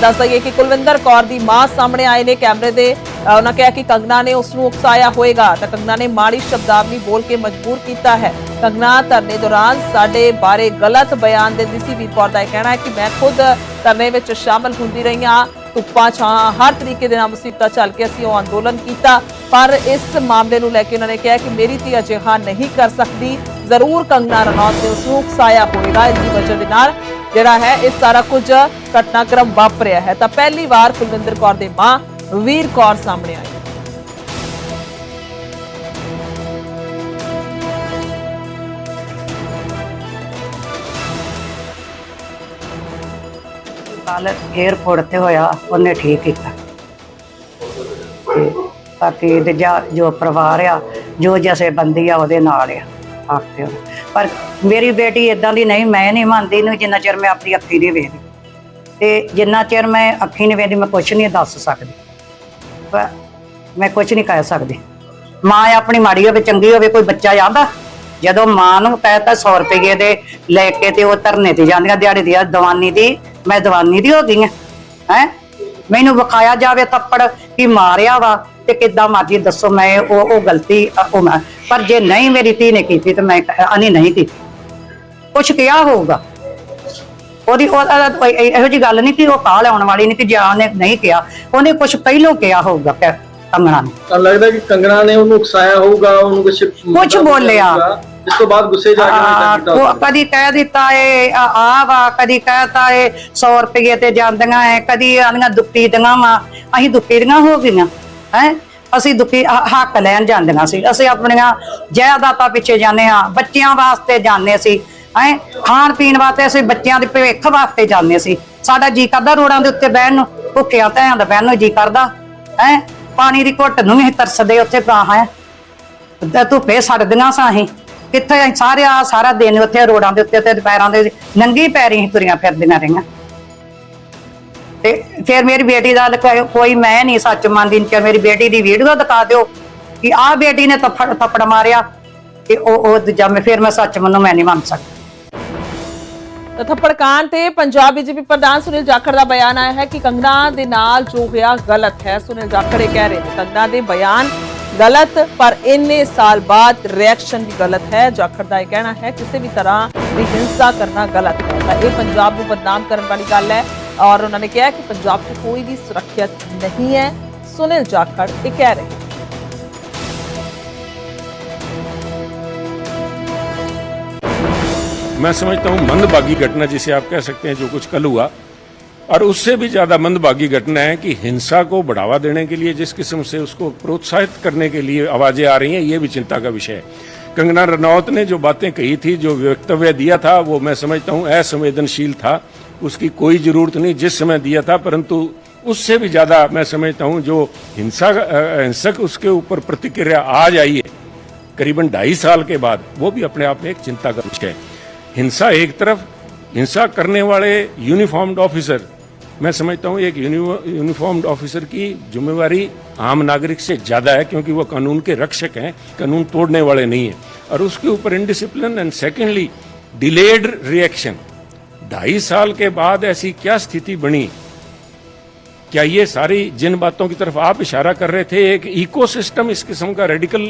ਦੱਸ ਦਈਏ ਕਿ ਕੁਲਵਿੰਦਰ ਕੌਰ ਦੀ ਮਾਂ ਸਾਹਮਣੇ ਆਏ ਨੇ ਕੈਮਰੇ ਦੇ। ਉਹਨਾਂ ਕਿਹਾ ਕਿ ਕੰਗਨਾ ਨੇ ਉਸ ਨੂੰ ਉਕਸਾਇਆ ਹੋਏਗਾ। ਤਾਂ ਕੰਗਨਾ ਨੇ ਮਾੜੀ ਸ਼ਬਦਾਵਲੀ ਬੋਲ ਕੇ ਮਜਬੂਰ ਕੀਤਾ ਹੈ। ਕੰਗਨਾ ਧਰਨੇ ਦੌਰਾਨ ਸਾਡੇ ਬਾਰੇ ਗਲਤ ਬਿਆਨ ਦਿੰਦੀ ਸੀ। ਵੀਰ ਕੌਰ ਦਾ ਇਹ ਕਹਿਣਾ ਹੈ ਕਿ ਮੈਂ ਖੁਦ ਧਰਨੇ ਵਿੱਚ ਸ਼ਾਮਲ ਹੁੰਦੀ ਰਹੀ ਹਾਂ। ਧੁੱਪਾਂ ਛਾਂ, ਹਰ ਤਰੀਕੇ ਦੇ ਨਾਲ ਮੁਸੀਬਤਾਂ ਚੱਲ ਕੇ ਅਸੀਂ ਉਹ ਅੰਦੋਲਨ ਕੀਤਾ। ਪਰ ਇਸ ਮਾਮਲੇ ਨੂੰ ਲੈ ਕੇ ਉਹਨਾਂ ਨੇ ਕਿਹਾ ਕਿ ਮੇਰੀ ਧੀ ਅਜਿਹਾ ਨਹੀਂ ਕਰ ਸਕਦੀ। ਜ਼ਰੂਰ ਕੰਗਨਾ ਰਣੌਤ ਨੇ ਉਸ ਨੂੰ ਉਕਸਾਇਆ ਹੋਵੇਗਾ ਇਸ ਦੀ ਵਜ੍ਹਾ ਦੇ ਨਾਲ। ਜਿਹੜਾ ਹੈ, ਇਹ ਸਾਰਾ ਕੁਝ ਘਟਨਾਕ੍ਰਮ ਵਾਪਰਿਆ ਹੈ। ਤਾਂ ਪਹਿਲੀ ਵਾਰ ਕੁਲਵਿੰਦਰ ਕੌਰ ਦੇ ਮਾਂ ਵੀਰ ਕੌਰ ਸਾਹਮਣੇ ਆਈ। ਕੱਲ 에어ਪੋਰਟ ਤੇ ਹੋਇਆ, ਉਹਨੇ ਠੀਕ ਕੀਤਾ। ਤੇ ਬਾਕੀ ਦੂਜਾ ਜੋ ਪਰਿਵਾਰ ਆ, ਜੋ ਜਸੇ ਬੰਦੀ ਆ, ਉਹਦੇ ਨਾਲ ਆ ਆਖਦੇ ਉਹਨੇ। ਪਰ ਮੇਰੀ ਬੇਟੀ ਇਦਾਂ ਦੀ ਨਹੀਂ, ਮੈਂ ਨਹੀਂ ਮੰਨਦੀ ਨੂੰ ਜਿੰਨਾ ਚਿਰ ਮੈਂ ਆਪਣੀ ਅੱਖੀ ਨਹੀਂ ਵੇਖਦੀ। ਤੇ ਜਿੰਨਾ ਚਿਰ ਮੈਂ ਅੱਖੀ ਨਹੀਂ ਵੇਖਦੀ, ਮੈਂ ਕੁਝ ਨਹੀਂ ਦੱਸ ਸਕਦੀ। ਪਰ ਮੈਂ ਕੁਝ ਨਹੀਂ ਕਹਿ ਸਕਦੀ। ਮਾਂ ਆਪਣੀ ਮਾੜੀ ਹੋਵੇ, ਚੰਗੀ ਹੋਵੇ, ਕੋਈ ਬੱਚਾ ਆਂਦਾ ਜਦੋਂ ਮਾਂ ਨੂੰ ਕਹਿ ਕਹਿਤਾ 100 ਰੁਪਏ ਦੇ ਲੈ ਕੇ ਤੇ ਉਹ ਧਰਨੇ ਤੇ ਜਾਂਦੀਆਂ, ਦਿਹਾੜੀ ਦੀ ਆ ਦਵਾਨੀ ਦੀ ਮੈਂ ਦਵਾਨੀ ਦੀ ਹੋ ਗਈ ਆ ਹੈ? ਮੈਨੂੰ ਵਿਖਾਇਆ ਜਾਵੇ ਥੱਪੜ ਕਿ ਮਾਰਿਆ ਵਾ ਤੇ ਕਿੱਦਾਂ ਮਰਜ਼ੀ ਦੱਸੋ ਮੈਂ ਉਹ ਉਹ ਗਲਤੀ ਉਹ ਮੈਂ ਪਰ ਜੇ ਨਹੀਂ ਮੇਰੀ ਧੀ ਨੇ ਕੀਤੀ ਤੇ ਮੈਂ ਅਨੀ ਨਹੀਂ ਕੀਤੀ। ਕੁਛ ਕਿਹਾ ਹੋਊਗਾ? ਉਹਦੀ ਉਹ ਇਹ- ਜੀ ਗੱਲ ਨਹੀਂ ਕਿ ਉਹ ਕਾਲ ਆਉਣ ਵਾਲੀ ਨਹੀਂ ਕਿ ਜੇ ਉਹਨੇ ਨਹੀਂ ਕਿਹਾ। ਉਹਨੇ ਕੁਝ ਪਹਿਲੋਂ ਕਿਹਾ ਹੋਊਗਾ ਕੰਗਣਾ ਨੇ। ਤਾਂ ਲੱਗਦਾ ਕਿ ਕੰਗਣਾ ਨੇ ਉਹਨੂੰ ਉਕਸਾਇਆ ਹੋਊਗਾ ਉਹਨੂੰ ਕੁਝ ਕੁਛ ਬੋਲਿਆ। ਇਸ ਤੋਂ ਬਾਅਦ ਗੁੱਸੇ ਜਾ ਕੇ ਏਦਾਂ ਕੀਤਾ ਉਹ। ਕਦੀ ਕਹਿ ਦਿੱਤਾ ਏ ਆ ਆ ਵਾ ਕਦੀ ਕਹਿਤਾ ਏ 100 ਰੁਪਏ ਤੇ ਜਾਂਦੀਆਂ ਐ ਕਦੀ ਆਂਦੀਆਂ ਦੁੱਤੀ ਦੀਆਂ ਵਾ ਅਸੀਂ ਦੁੱਤੀ ਦੀਆਂ ਹੋ ਗਈਆਂ ਹੈ? ਅਸੀਂ ਹ- ਹੱਕ ਲੈਣ ਜਾਂਦੀਆਂ ਸੀ ਅਸੀਂ ਆਪਣੀਆਂ ਜਾਇਦਾਦਾਂ ਪਿੱਛੇ ਜਾਂਦੇ ਆ ਬੱਚਿਆਂ ਵਾਸਤੇ ਜਾਂਦੇ ਸੀ ਹੈ? ਖਾਣ ਪੀਣ ਵਾਸਤੇ ਅਸੀਂ ਬੱਚਿਆਂ ਦੇ ਭਵਿੱਖ ਵਾਸਤੇ ਜਾਂਦੇ ਸੀ ਸਾਡਾ ਜੀ ਕਰਦਾ ਰੋੜਾਂ ਦੇ ਉੱਤੇ ਬਹਿਣ ਨੂੰ ਭੁੱਖਿਆਂ ਧਿਆਨ ਦਾ ਬਹਿਣ ਨੂੰ ਜੀ ਕਰਦਾ ਹੈ? ਪਾਣੀ ਦੀ ਘੁੱਟ ਨੂੰ ਵੀ ਅਸੀਂ ਤਰਸਦੇ ਉੱਥੇ ਪਾ ਹੈ? ਤੇ ਧੁੱਪੇ ਸੜਦੀਆਂ ਸਾਂ ਅਸੀਂ। ਕਿੱਥੇ ਅਸੀਂ ਸਾਰਾ ਦਿਨ ਉੱਥੇ ਰੋਡਾਂ ਦੇ ਉੱਤੇ ਤੇ ਪੈਰਾਂ ਦੇ ਨੰਗੀ ਪੈਰੀ ਅਸੀਂ ਤੁਰੀਆਂ ਫਿਰਦੀਆਂ ਰਹੀਆਂ। ਤੇ ਫਿਰ ਮੇਰੀ ਬੇਟੀ ਦਾ ਕੋਈ ਮੈਂ ਨਹੀਂ ਸੱਚ ਮੰਨਦੀ, ਕਿ ਮੇਰੀ ਬੇਟੀ ਦੀ ਵੀਡੀਓ ਦਿਖਾ ਦਿਓ, ਕਿ ਆਹ ਬੇਟੀ ਨੇ ਥੱਪੜ ਥੱਪੜ ਮਾਰਿਆ, ਤੇ ਉਹ ਉਹ ਦੂਜਾ ਮੈਂ, ਫਿਰ ਮੈਂ ਸੱਚ ਮੰਨੂ, ਮੈਂ ਨਹੀਂ ਮੰਨ ਸਕਦੀ। ਤਾਂ ਥੱਪੜ ਕਾਂਡ ਤੇ ਪੰਜਾਬ ਬੀਜੇਪੀ ਪ੍ਰਧਾਨ ਸੁਨੀਲ ਜਾਖੜ ਦਾ ਬਿਆਨ ਆਇਆ ਹੈ ਕਿ ਕੰਗਨਾ ਦੇ ਨਾਲ ਜੋ ਹੋਇਆ ਗਲਤ ਹੈ, ਸੁਨੀਲ ਜਾਖੜ ਇਹ ਕਹਿ ਰਹੇ ਨੇ। ਕੰਗਨਾ ਦੇ ਬਿਆਨ ਗਲਤ ਪਰ ਇੰਨੇ ਸਾਲ ਬਾਅਦ ਰਿਐਕਸ਼ਨ ਵੀ ਗਲਤ ਹੈ ਜਾਖੜ ਦਾ ਇਹ ਕਹਿਣਾ ਹੈ ਕਿਸੇ ਵੀ ਤਰ੍ਹਾਂ ਦੀ ਹਿੰਸਾ ਕਰਨਾ ਗਲਤ ਹੈ ਤਾਂ ਇਹ ਪੰਜਾਬ ਨੂੰ ਬਦਨਾਮ ਕਰਨ ਵਾਲੀ ਗੱਲ ਹੈ ਔਰ ਉਹਨਾਂ ਨੇ ਕਿਹਾ ਕਿ ਪੰਜਾਬ 'ਚ ਕੋਈ ਵੀ ਸੁਰੱਖਿਅਤ ਨਹੀਂ ਹੈ ਸੁਨੀਲ ਜਾਖੜ ਇਹ ਕਹਿ ਰਹੇ ਨੇ मैं समझता हूँ मंदभागी घटना जिसे आप कह सकते हैं जो कुछ कल हुआ और उससे भी ज़्यादा मंदभागी घटना है कि हिंसा को बढ़ावा देने के लिए, जिस किस्म से उसको प्रोत्साहित करने के लिए आवाज़ें आ रही हैं, ये भी चिंता का विषय है। कंगना रनौत ने जो बातें कही थी, जो वक्तव्य दिया था, वो मैं समझता हूँ असंवेदनशील था। उसकी कोई ज़रूरत नहीं जिस समय दिया था, परंतु उससे भी ज़्यादा मैं समझता हूँ जो हिंसा हिंसक उसके ऊपर प्रतिक्रिया आज आई है, करीबन ढाई साल के बाद, वो भी अपने आप में एक चिंता का विषय है। हिंसा एक तरफ़, हिंसा करने वाले यूनिफॉर्म्ड ऑफिसर मैं समझता हूँ एक यूनिफॉर्म्ड ऑफिसर की जिम्मेवारी आम नागरिक से ज़्यादा है, क्योंकि वो कानून के रक्षक हैं, कानून तोड़ने वाले नहीं हैं। और उसके ऊपर indiscipline and secondly delayed reaction ढाई साल के बाद ऐसी क्या स्थिति बनी? क्या ये सारी जिन बातों की तरफ आप इशारा कर रहे थे एक इकोसिस्टम इस किस्म का रेडिकल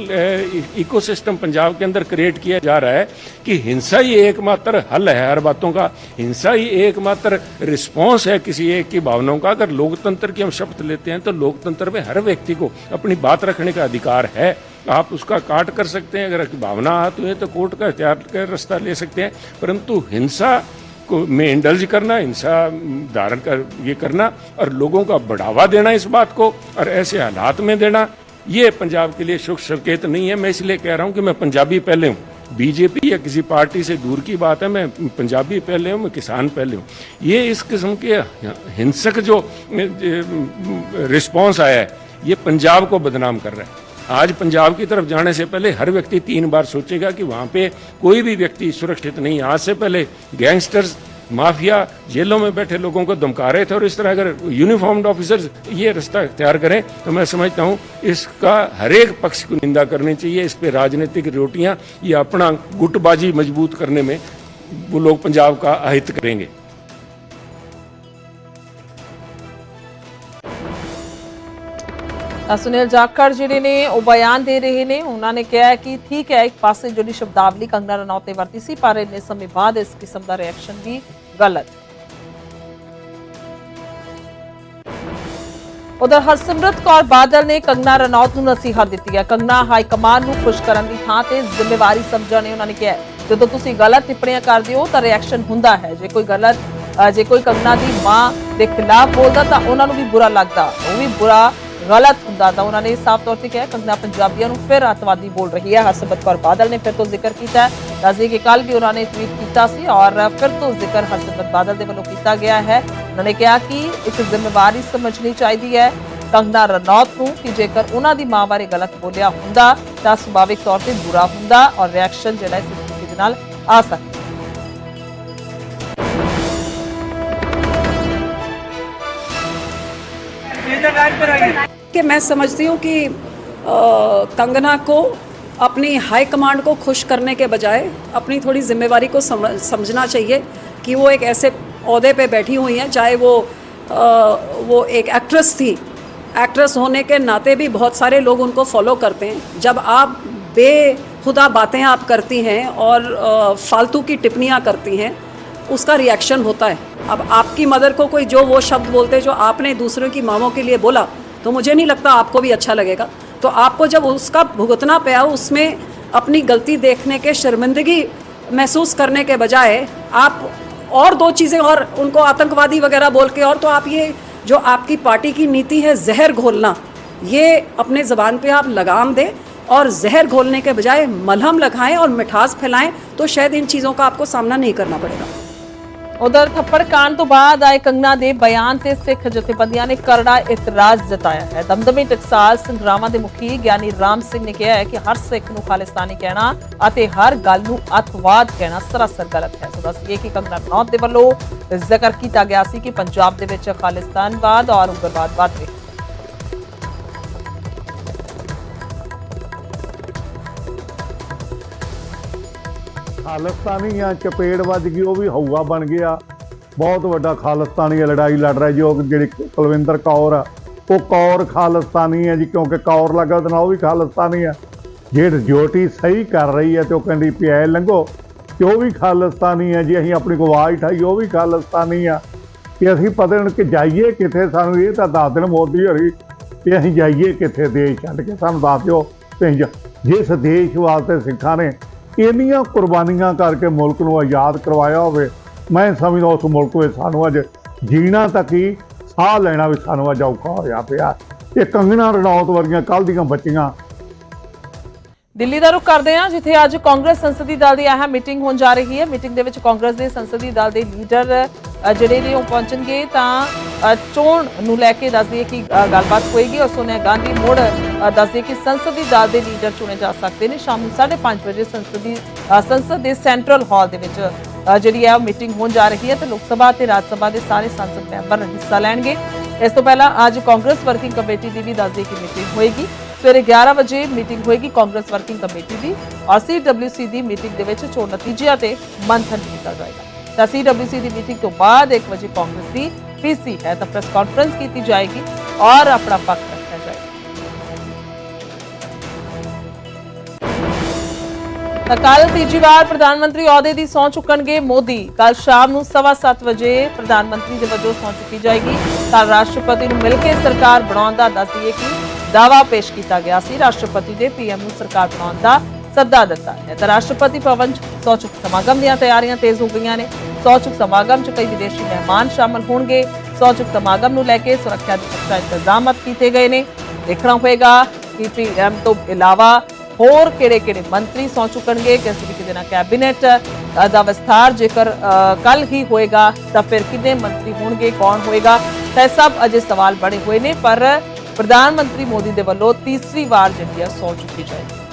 इकोसिस्टम पंजाब के अंदर क्रिएट किया जा रहा है कि हिंसा ही एकमात्र हल है हर बातों का हिंसा ही एकमात्र रिस्पांस है किसी एक की भावनाओं का अगर लोकतंत्र की हम शपथ लेते हैं तो लोकतंत्र में हर व्यक्ति को अपनी बात रखने का अधिकार है आप उसका काट कर सकते हैं अगर भावना आती है तो कोर्ट का इख्तियार का रास्ता ले सकते हैं परंतु हिंसा को में इंडल्ज करना, हिंसा धारण कर, ये करना और लोगों का बढ़ावा देना इस बात को और ऐसे हालात में देना, ये पंजाब के लिए शुभ संकेत नहीं है। मैं इसलिए कह रहा हूँ कि मैं पंजाबी पहले हूँ। बीजेपी या किसी पार्टी से दूर की बात है, मैं पंजाबी पहले हूँ, मैं किसान पहले हूँ। ये इस किस्म के हिंसक जो रिस्पॉन्स आया है, ये पंजाब को बदनाम कर रहा है। आज पंजाब की तरफ़ जाने से पहले हर व्यक्ति तीन बार सोचेगा कि वहाँ पे कोई भी व्यक्ति सुरक्षित नहीं। आज से पहले गैंगस्टर्स, माफिया जेलों में बैठे लोगों को धमका रहे थे और इस तरह अगर यूनिफॉर्म्ड ऑफिसर्स ये रास्ता इख्तियार करें तो मैं समझता हूँ इसका हरेक पक्ष को निंदा करनी चाहिए। इस पर राजनीतिक रोटियाँ ये अपना गुटबाजी मज़बूत करने में वो लोग पंजाब का अहित करेंगे। ਸੁਨੀਲ ਜਾਖੜ ਜਿਹੜੇ ਨੇ, ਉਹ ਬਿਆਨ ਦੇ ਰਹੇ ਨੇ। ਉਹਨਾਂ ਨੇ ਕਿਹਾ ਕਿ ਠੀਕ ਹੈ, ਇੱਕ ਪਾਸੇ ਜਿਹੜੀ ਸ਼ਬਦਾਵਲੀ ਕੰਗਨਾ ਰਣੌਤ ਤੇ ਵਰਤੀ ਸੀ, ਪਰ ਇੰਨੇ ਸਮੇਂ ਬਾਅਦ ਇਸ ਕਿਸਮ ਦਾ ਰਿਐਕਸ਼ਨ ਵੀ ਗਲਤ। ਉਧਰ ਹਰਸਿਮਰਤ ਕੌਰ ਬਾਦਲ ਨੇ ਕੰਗਨਾ ਰਣੌਤ ਨੂੰ ਨਸੀਹਤ ਦਿੱਤੀ ਹੈ। ਕੰਗਨਾ ਹਾਈ ਕਮਾਂਡ ਨੂੰ ਖੁਸ਼ ਕਰਨ ਦੀ ਥਾਂ ਤੇ ਜ਼ਿੰਮੇਵਾਰੀ ਸਮਝਣ ਉਹਨਾਂ ਨੇ ਕਿਹਾ ਜਦੋਂ ਤੁਸੀਂ ਗਲਤ ਟਿੱਪਣੀਆਂ ਕਰਦੇ ਹੋ, ਤਾਂ ਰਿਐਕਸ਼ਨ ਹੁੰਦਾ ਹੈ। ਜੇ ਕੋਈ ਗਲਤ ਜੇ ਕੋਈ ਕੰਗਨਾ ਦੀ ਮਾਂ ਦੇ ਖਿਲਾਫ ਬੋਲਦਾ, ਤਾਂ ਉਹਨਾਂ ਨੂੰ ਵੀ ਬੁਰਾ ਲੱਗਦਾ। ਉਹ ਵੀ ਬੁਰਾ ਗਲਤ ਹੁੰਦਾ ਤਾਂ ਉਹਨਾਂ ਨੇ ਸਾਫ਼ ਤੌਰ ਤੇ ਕਿਹਾ ਕੰਗਨਾ ਪੰਜਾਬੀਆਂ ਨੂੰ ਫਿਰ ਅੱਤਵਾਦੀ ਬੋਲ ਰਹੀ ਹੈ। ਹਰਸਿਮਰਤ ਕੌਰ ਬਾਦਲ ਨੇ ਫਿਰ ਤੋਂ ਜ਼ਿਕਰ ਕੀਤਾ ਦੱਸਦੇ ਕਿ ਕੱਲ ਵੀ ਉਹਨਾਂ ਨੇ ਟਵੀਟ ਕੀਤਾ ਸੀ ਔਰ ਫਿਰ ਤੋਂ ਜ਼ਿਕਰ ਹਰਸਿਮਰਤ ਬਾਦਲ ਦੇ ਵੱਲੋਂ ਕੀਤਾ ਗਿਆ ਹੈ। ਉਹਨਾਂ ਨੇ ਕਿਹਾ ਕਿ ਇੱਕ ਜ਼ਿੰਮੇਵਾਰੀ ਸਮਝਣੀ ਚਾਹੀਦੀ ਹੈ। ਕੰਗਨਾ ਰਣੌਤ ਨੂੰ ਕਿ ਜੇਕਰ ਉਹਨਾਂ ਦੀ ਮਾਂ ਬਾਰੇ ਗਲਤ ਬੋਲਿਆ ਹੁੰਦਾ ਤਾਂ ਸੁਭਾਵਿਕ ਤੌਰ ਤੇ ਬੁਰਾ ਹੁੰਦਾ ਔਰ ਰਿਐਕਸ਼ਨ ਜਿਹੜਾ ਇਸ ਸਥਿਤੀ ਦੇ ਨਾਲ ਆ ਸਕਦਾ कि मैं समझती हूँ कि अ, कंगना को अपनी हाई कमांड को खुश करने के बजाय अपनी थोड़ी जिम्मेवारी को समझ समझना चाहिए कि वो एक ऐसे अहदे पे बैठी हुई हैं चाहे वो अ, वो एक एक्ट्रेस थी। एक्ट्रेस होने के नाते भी बहुत सारे लोग उनको फॉलो करते हैं। जब आप बेखुदा बातें आप करती हैं और फालतू की टिप्पणियाँ करती हैं उसका रिएक्शन होता है। अब आपकी मदर को कोई जो वो शब्द बोलते जो आपने दूसरों की मामों के लिए बोला तो मुझे नहीं लगता आपको भी अच्छा लगेगा। तो आपको जब उसका भुगतना पाया उसमें अपनी गलती देखने के, शर्मिंदगी महसूस करने के बजाय आप और दो चीज़ें और उनको आतंकवादी वगैरह बोल के और तो आप ये जो आपकी पार्टी की नीति है, जहर घोलना, ये अपने ज़बान पे आप लगाम दें और जहर घोलने के बजाय मलहम लगाएँ और मिठास फैलाएँ तो शायद इन चीज़ों का आपको सामना नहीं करना पड़ेगा। ਉਧਰ ਥੱਪੜ ਕਾਂਡ ਤੋਂ ਬਾਅਦ ਆਏ ਕੰਗਨਾ ਦੇ ਬਿਆਨ ਤੇ ਸਿੱਖ ਜਥੇਬੰਦੀਆਂ ਨੇ ਕਰੜਾ ਇਤਰਾਜ਼ ਜਤਾਇਆ ਹੈ। ਦਮਦਮੀ ਟਕਸਾਲ ਸੰਗਰਾਵਾਂ ਦੇ ਮੁਖੀ ਗਿਆਨੀ ਰਾਮ ਸਿੰਘ ਨੇ ਕਿਹਾ ਹੈ ਕਿ ਹਰ ਸਿੱਖ ਨੂੰ ਖਾਲਿਸਤਾਨੀ ਕਹਿਣਾ ਅਤੇ ਹਰ ਗੱਲ ਨੂੰ ਅੱਤਵਾਦ ਕਹਿਣਾ ਸਰਾਸਰ ਗਲਤ ਹੈ। ਸੋ ਦੱਸੀਏ ਕਿ ਕੰਗਨਾ ਰਣੌਤ ਦੇ ਵੱਲੋਂ ਜ਼ਿਕਰ ਕੀਤਾ ਗਿਆ ਸੀ ਕਿ ਪੰਜਾਬ ਦੇ ਵਿੱਚ ਖਾਲਿਸਤਾਨਵਾਦ ਔਰ ਉਗਰਵਾਦਵਾਦ ਵੱਧ ਖਾਲਿਸਤਾਨੀ ਆ ਚਪੇੜ ਵੱਜ ਗਈ, ਉਹ ਵੀ ਹਊਆ ਬਣ ਗਿਆ। ਬਹੁਤ ਵੱਡਾ ਖਾਲਿਸਤਾਨੀ ਲੜਾਈ ਲੜ ਰਿਹਾ ਜੋ ਜਿਹੜੀ ਕੁਲਵਿੰਦਰ ਕੌਰ ਆ, ਉਹ ਕੌਰ ਖਾਲਿਸਤਾਨੀ ਹੈ ਜੀ, ਕਿਉਂਕਿ ਕੌਰ ਲੱਗਾ ਉਹਦੇ ਨਾਲ ਉਹ ਵੀ ਖਾਲਿਸਤਾਨੀ ਆ। ਜਿਹੜੀ ਡਿਊਟੀ ਸਹੀ ਕਰ ਰਹੀ ਹੈ ਤੇ ਉਹ ਕਹਿੰਦੀ ਪਿਆਏ ਲੰਘੋ ਕਿ ਉਹ ਵੀ ਖਾਲਿਸਤਾਨੀ ਹੈ ਜੀ, ਅਸੀਂ ਆਪਣੀ ਕੋ ਆਵਾਜ਼ ਉਠਾਈ ਉਹ ਵੀ ਖਾਲਿਸਤਾਨੀ ਆ। ਕਿ ਅਸੀਂ ਪਤਾ ਨਹੀਂ ਕਿ ਜਾਈਏ ਕਿੱਥੇ, ਸਾਨੂੰ ਇਹ ਤਾਂ ਦੱਸ ਦੇਣ ਮੋਦੀ ਹੋਰੀ ਕਿ ਅਸੀਂ ਜਾਈਏ ਕਿੱਥੇ, ਦੇਸ਼ ਛੱਡ ਕੇ ਸਾਨੂੰ ਦੱਸ ਦਿਓ। ਤੇ ਅਸੀਂ ਜਿਸ ਦੇਸ਼ ਵਾਸਤੇ ਸਿੱਖਾਂ ਨੇ ਇੰਨੀਆਂ ਕੁਰਬਾਨੀਆਂ ਕਰਕੇ ਮੁਲਕ ਨੂੰ ਆਜ਼ਾਦ ਕਰਵਾਇਆ ਹੋਵੇ, ਮੈਂ ਸਮਝਦਾ ਉਸ ਮੁਲਕ ਵਿੱਚ ਸਾਨੂੰ ਅੱਜ ਜੀਣਾ ਤੱਕ ਹੀ ਸਾਹ ਲੈਣਾ ਵੀ ਸਾਨੂੰ ਅੱਜ ਔਖਾ ਹੋਇਆ ਪਿਆ। ਇਹ ਕੰਗਣਾ ਰਣੌਤ ਵਰਗੀਆਂ ਕੱਲ ਦੀਆਂ ਬੱਚੀਆਂ ਦਿੱਲੀ ਦਾ ਰੁਖ ਕਰਦੇ ਹਾਂ, ਜਿੱਥੇ ਅੱਜ ਕਾਂਗਰਸ ਸੰਸਦੀ ਦਲ ਦੀ ਅਹਿਮ ਮੀਟਿੰਗ ਹੋਣ ਜਾ ਰਹੀ ਹੈ। ਮੀਟਿੰਗ ਦੇ ਵਿੱਚ ਕਾਂਗਰਸ ਦੇ ਸੰਸਦੀ ਦਲ ਦੇ ਲੀਡਰ ਜਿਹੜੇ ਨੇ ਉਹ ਪਹੁੰਚਣਗੇ। ਤਾਂ ਚੋਣ ਨੂੰ ਲੈ ਕੇ ਦੱਸ ਦਈਏ ਕਿ ਗੱਲਬਾਤ ਹੋਏਗੀ। ਔਰ ਸੋਨੀਆ ਗਾਂਧੀ ਮੁੜ ਦੱਸ ਦਈਏ ਕਿ ਸੰਸਦੀ ਦਲ ਦੇ ਲੀਡਰ ਚੁਣੇ ਜਾ ਸਕਦੇ ਨੇ। ਸ਼ਾਮ ਨੂੰ 5:30 ਵਜੇ ਸੰਸਦੀ ਸੰਸਦ ਦੇ ਸੈਂਟਰਲ ਹਾਲ ਦੇ ਵਿੱਚ ਜਿਹੜੀ ਹੈ ਉਹ ਮੀਟਿੰਗ ਹੋਣ ਜਾ ਰਹੀ ਹੈ। ਤੇ ਲੋਕ ਸਭਾ ਤੇ ਰਾਜ ਸਭਾ ਦੇ ਸਾਰੇ ਸੰਸਦ ਮੈਂਬਰ ਹਿੱਸਾ ਲੈਣਗੇ। ਇਸ ਤੋਂ ਪਹਿਲਾਂ ਅੱਜ ਕਾਂਗਰਸ ਵਰਕਿੰਗ ਕਮੇਟੀ ਦੀ ਵੀ ਦੱਸ ਦਈਏ ਕਿ ਮੀਟਿੰਗ ਹੋਏਗੀ। ਸਵੇਰੇ 11 ਵਜੇ ਮੀਟਿੰਗ ਹੋਏਗੀ ਕਾਂਗਰਸ ਵਰਕਿੰਗ ਕਮੇਟੀ ਦੀ ਔਰ ਸੀਡਬਲਯੂਸੀ ਦੀ ਮੀਟਿੰਗ ਦੇ ਵਿੱਚ ਚੋਣ ਨਤੀਜਿਆਂ ਤੇ ਮੰਥਨ ਕੀਤਾ ਜਾਏਗਾ। ਤਾਂ ਸੀਡਬਲਯੂਸੀ ਦੀ ਮੀਟਿੰਗ ਤੋਂ ਬਾਅਦ 1 ਵਜੇ ਕਾਂਗਰਸ ਦੀ ਪੀਸੀ ਹੈ, ਤਾਂ ਪ੍ਰੈਸ ਕਾਨਫਰੰਸ ਕੀਤੀ ਜਾਏਗੀ ਔਰ ਆਪਣਾ ਪੱਖ ਰੱਖਿਆ ਜਾਏਗਾ। ਤਾਂ ਕੱਲ ਤੀਜੀ ਵਾਰ ਪ੍ਰਧਾਨ ਮੰਤਰੀ ਅਹੁਦੇ ਦੀ ਸਹੁੰ ਚੁੱਕਣਗੇ ਮੋਦੀ। ਕੱਲ ਸ਼ਾਮ ਨੂੰ 7:30 ਵਜੇ ਪ੍ਰਧਾਨ ਮੰਤਰੀ ਦੇ ਵਜੋਂ ਸਹੁੰ ਚੁੱਕੀ ਜਾਏਗੀ। ਤਾਂ ਰਾਸ਼ਟਰਪਤੀ ਨੂੰ ਮਿਲ ਕੇ ਸਰਕਾਰ ਬਣਾਉਣ ਦਾ ਦੱਸ ਕਿ ਦਾਅਵਾ ਪੇਸ਼ ਕੀਤਾ ਗਿਆ ਸੀ। ਰਾਸ਼ਟਰਪਤੀ ਦੇ ਪੀਐਮ ਨੂੰ ਸਰਕਾਰ ਬਣਾਉਣ ਦਾ ਸੱਦਾ ਦਿੱਤਾ ਹੈ। ਤਾਂ ਰਾਸ਼ਟਰਪਤੀ ਭਵਨ 'ਚ ਸਹੁੰ ਚੁੱਕ ਸਮਾਗਮ ਦੀਆਂ ਤਿਆਰੀਆਂ ਤੇਜ਼ ਹੋ ਗਈਆਂ ਨੇ। ਸਹੁੰ ਸਮਾਗਮ 'ਚ ਕਈ ਵਿਦੇਸ਼ੀ ਮਹਿਮਾਨ ਸ਼ਾਮਲ ਹੋਣਗੇ। ਸਹੁੰ ਸਮਾਗਮ ਨੂੰ ਲੈ ਕੇ ਸੁਰੱਖਿਆ ਦੇ ਪੁਖਤਾ ਇੰਤਜ਼ਾਮਤ ਕੀਤੇ ਗਏ ਨੇ। ਦੇਖਣਾ ਹੋਏਗਾ ਕਿ ਪੀਐਮ ਤੋਂ ਇਲਾਵਾ ਹੋਰ ਕਿਹੜੇ-ਕਿਹੜੇ ਮੰਤਰੀ ਸਹੁੰ ਚੁੱਕਣਗੇ ਕਿਸ ਤਰੀਕੇ ਦੇ ਨਾਲ ਕੈਬਨਿਟ ਦਾ ਵਿਸਥਾਰ ਜੇਕਰ ਕੱਲ ਹੀ ਹੋਏਗਾ, ਤਾਂ ਫਿਰ ਕਿੰਨੇ ਮੰਤਰੀ ਹੋਣਗੇ, ਕੌਣ ਹੋਏਗਾ ਤਾਂ ਇਹ ਸਭ ਅਜੇ ਸਵਾਲ ਬਣੇ ਹੋਏ ਨੇ। ਪਰ ਪ੍ਰਧਾਨ ਮੰਤਰੀ ਮੋਦੀ ਦੇ ਵੱਲੋਂ ਤੀਸਰੀ ਵਾਰ ਜਿਹੜੀ ਹੈ ਸੌ ਚੁੱਕੀ ਜਾਏਗੀ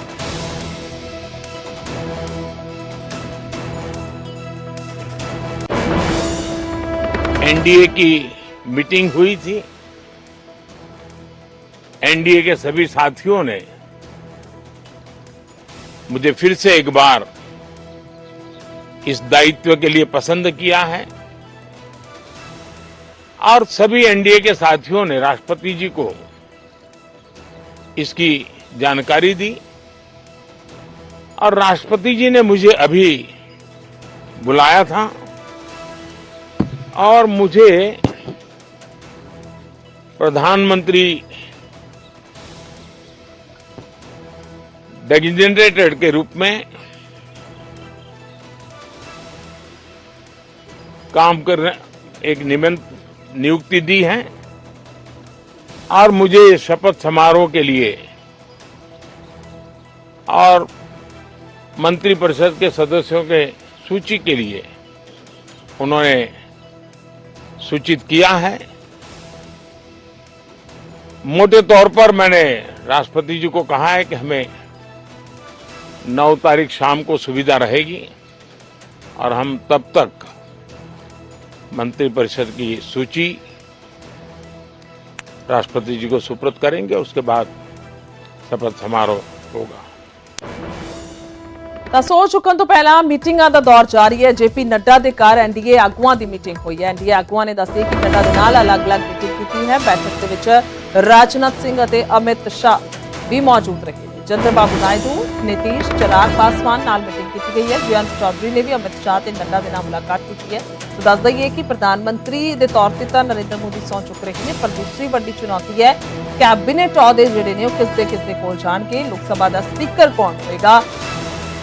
एनडीए की मीटिंग हुई थी एनडीए के सभी साथियों ने मुझे फिर से एक बार इस दायित्व के लिए पसंद किया है और सभी एनडीए के साथियों ने राष्ट्रपति जी को इसकी जानकारी दी और राष्ट्रपति जी ने मुझे अभी बुलाया था और मुझे प्रधानमंत्री डेजिग्नेटेड के रूप में काम कर एक निमंत नियुक्ति दी है। और मुझे शपथ समारोह के लिए और मंत्रिपरिषद के सदस्यों के सूची के लिए उन्होंने सूचित किया है। मोटे तौर पर मैंने राष्ट्रपति जी को कहा है कि हमें 9 तारीख शाम को सुविधा रहेगी और हम तब तक मंत्रिपरिषद की सूची राष्ट्रपति जी को सुप्रत करेंगे उसके बाद शपथ समारोह होगा ਤਾਂ ਸੋ ਚੁੱਕਣ ਤੋਂ ਪਹਿਲਾਂ ਮੀਟਿੰਗਾਂ ਦਾ ਦੌਰ ਜਾਰੀ ਹੈ ਜੇਪੀ ਨੱਡਾ ਦੇ ਘਰ ਐਨਡੀਏ ਆਗੂਆਂ ਦੀ ਮੀਟਿੰਗ ਹੋਈ ਹੈ ਐਨਡੀਏ ਆਗੂਆਂ ਨੇ ਦੱਸਿਆ ਕਿ ਨੱਡਾ ਦੇ ਨਾਲ ਅਲੱਗ-ਅਲੱਗ ਮੀਟਿੰਗ ਕੀਤੀ ਹੈ ਬੈਠਕ ਦੇ ਵਿੱਚ ਰਾਜਨਾਥ ਸਿੰਘ ਅਤੇ ਅਮਿਤ ਸ਼ਾਹ ਵੀ ਮੌਜੂਦ ਰਹੇ ਨੇ ਚੰਦਰ ਬਾਬੂ ਨਾਇਡੂ ਨਿਤੀਸ਼ ਚਰਾਗ ਪਾਸਵਾਨ ਨਾਲ ਮੀਟਿੰਗ ਕੀਤੀ ਗਈ ਹੈ ਜਯੰਤ ਚੌਧਰੀ ਨੇ ਵੀ ਅਮਿਤ ਸ਼ਾਹ ਤੇ ਨੱਡਾ ਦੇ ਨਾਲ ਮੁਲਾਕਾਤ ਕੀਤੀ ਹੈ ਸੋ ਦੱਸ ਦਈਏ ਕਿ ਪ੍ਰਧਾਨ ਮੰਤਰੀ ਦੇ ਤੌਰ ਤੇ ਤਾਂ ਨਰਿੰਦਰ ਮੋਦੀ ਸਹੁੰ ਚੁੱਕ ਰਹੇ ਨੇ, ਪਰ ਦੂਸਰੀ ਵੱਡੀ ਚੁਣੌਤੀ ਹੈ, ਕੈਬਨਿਟ ਅਹੁਦੇ ਜਿਹੜੇ ਨੇ ਉਹ ਕਿਸ ਦੇ ਕਿਸ ਦੇ ਕੋਲ ਜਾਣਗੇ, ਲੋਕ ਸਭਾ ਦਾ ਸਪੀਕਰ ਕੌਣ ਹੋਏਗਾ?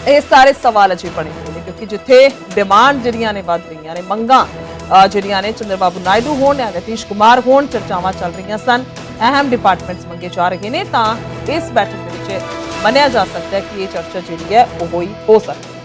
ਇਹ ਸਾਰੇ ਸਵਾਲ ਅਜੇ ਬਣੇ ਹੋਏ ਨੇ, ਕਿਉਂਕਿ ਜਿੱਥੇ ਡਿਮਾਂਡ ਜਿਹੜੀਆਂ ਨੇ ਵੱਧ ਰਹੀਆਂ ਨੇ, ਮੰਗਾਂ ਜਿਹੜੀਆਂ ਨੇ ਚੰਦਰਬਾਬੂ ਨਾਇਡੂ ਹੋਣ ਜਾਂ ਨਤੀਸ਼ ਕੁਮਾਰ ਹੋਣ, ਚਰਚਾਵਾਂ ਚੱਲ ਰਹੀਆਂ ਸਨ, ਅਹਿਮ ਡਿਪਾਰਟਮੈਂਟਸ ਮੰਗੇ ਜਾ ਰਹੇ ਨੇ, ਤਾਂ ਇਸ ਬੈਠਕ ਦੇ ਵਿੱਚ ਮੰਨਿਆ ਜਾ ਸਕਦਾ ਹੈ ਕਿ ਇਹ ਚਰਚਾ ਜਿਹੜੀ ਹੈ ਉਹ ਹੋਈ ਹੋ ਸਕਦੀ ਹੈ।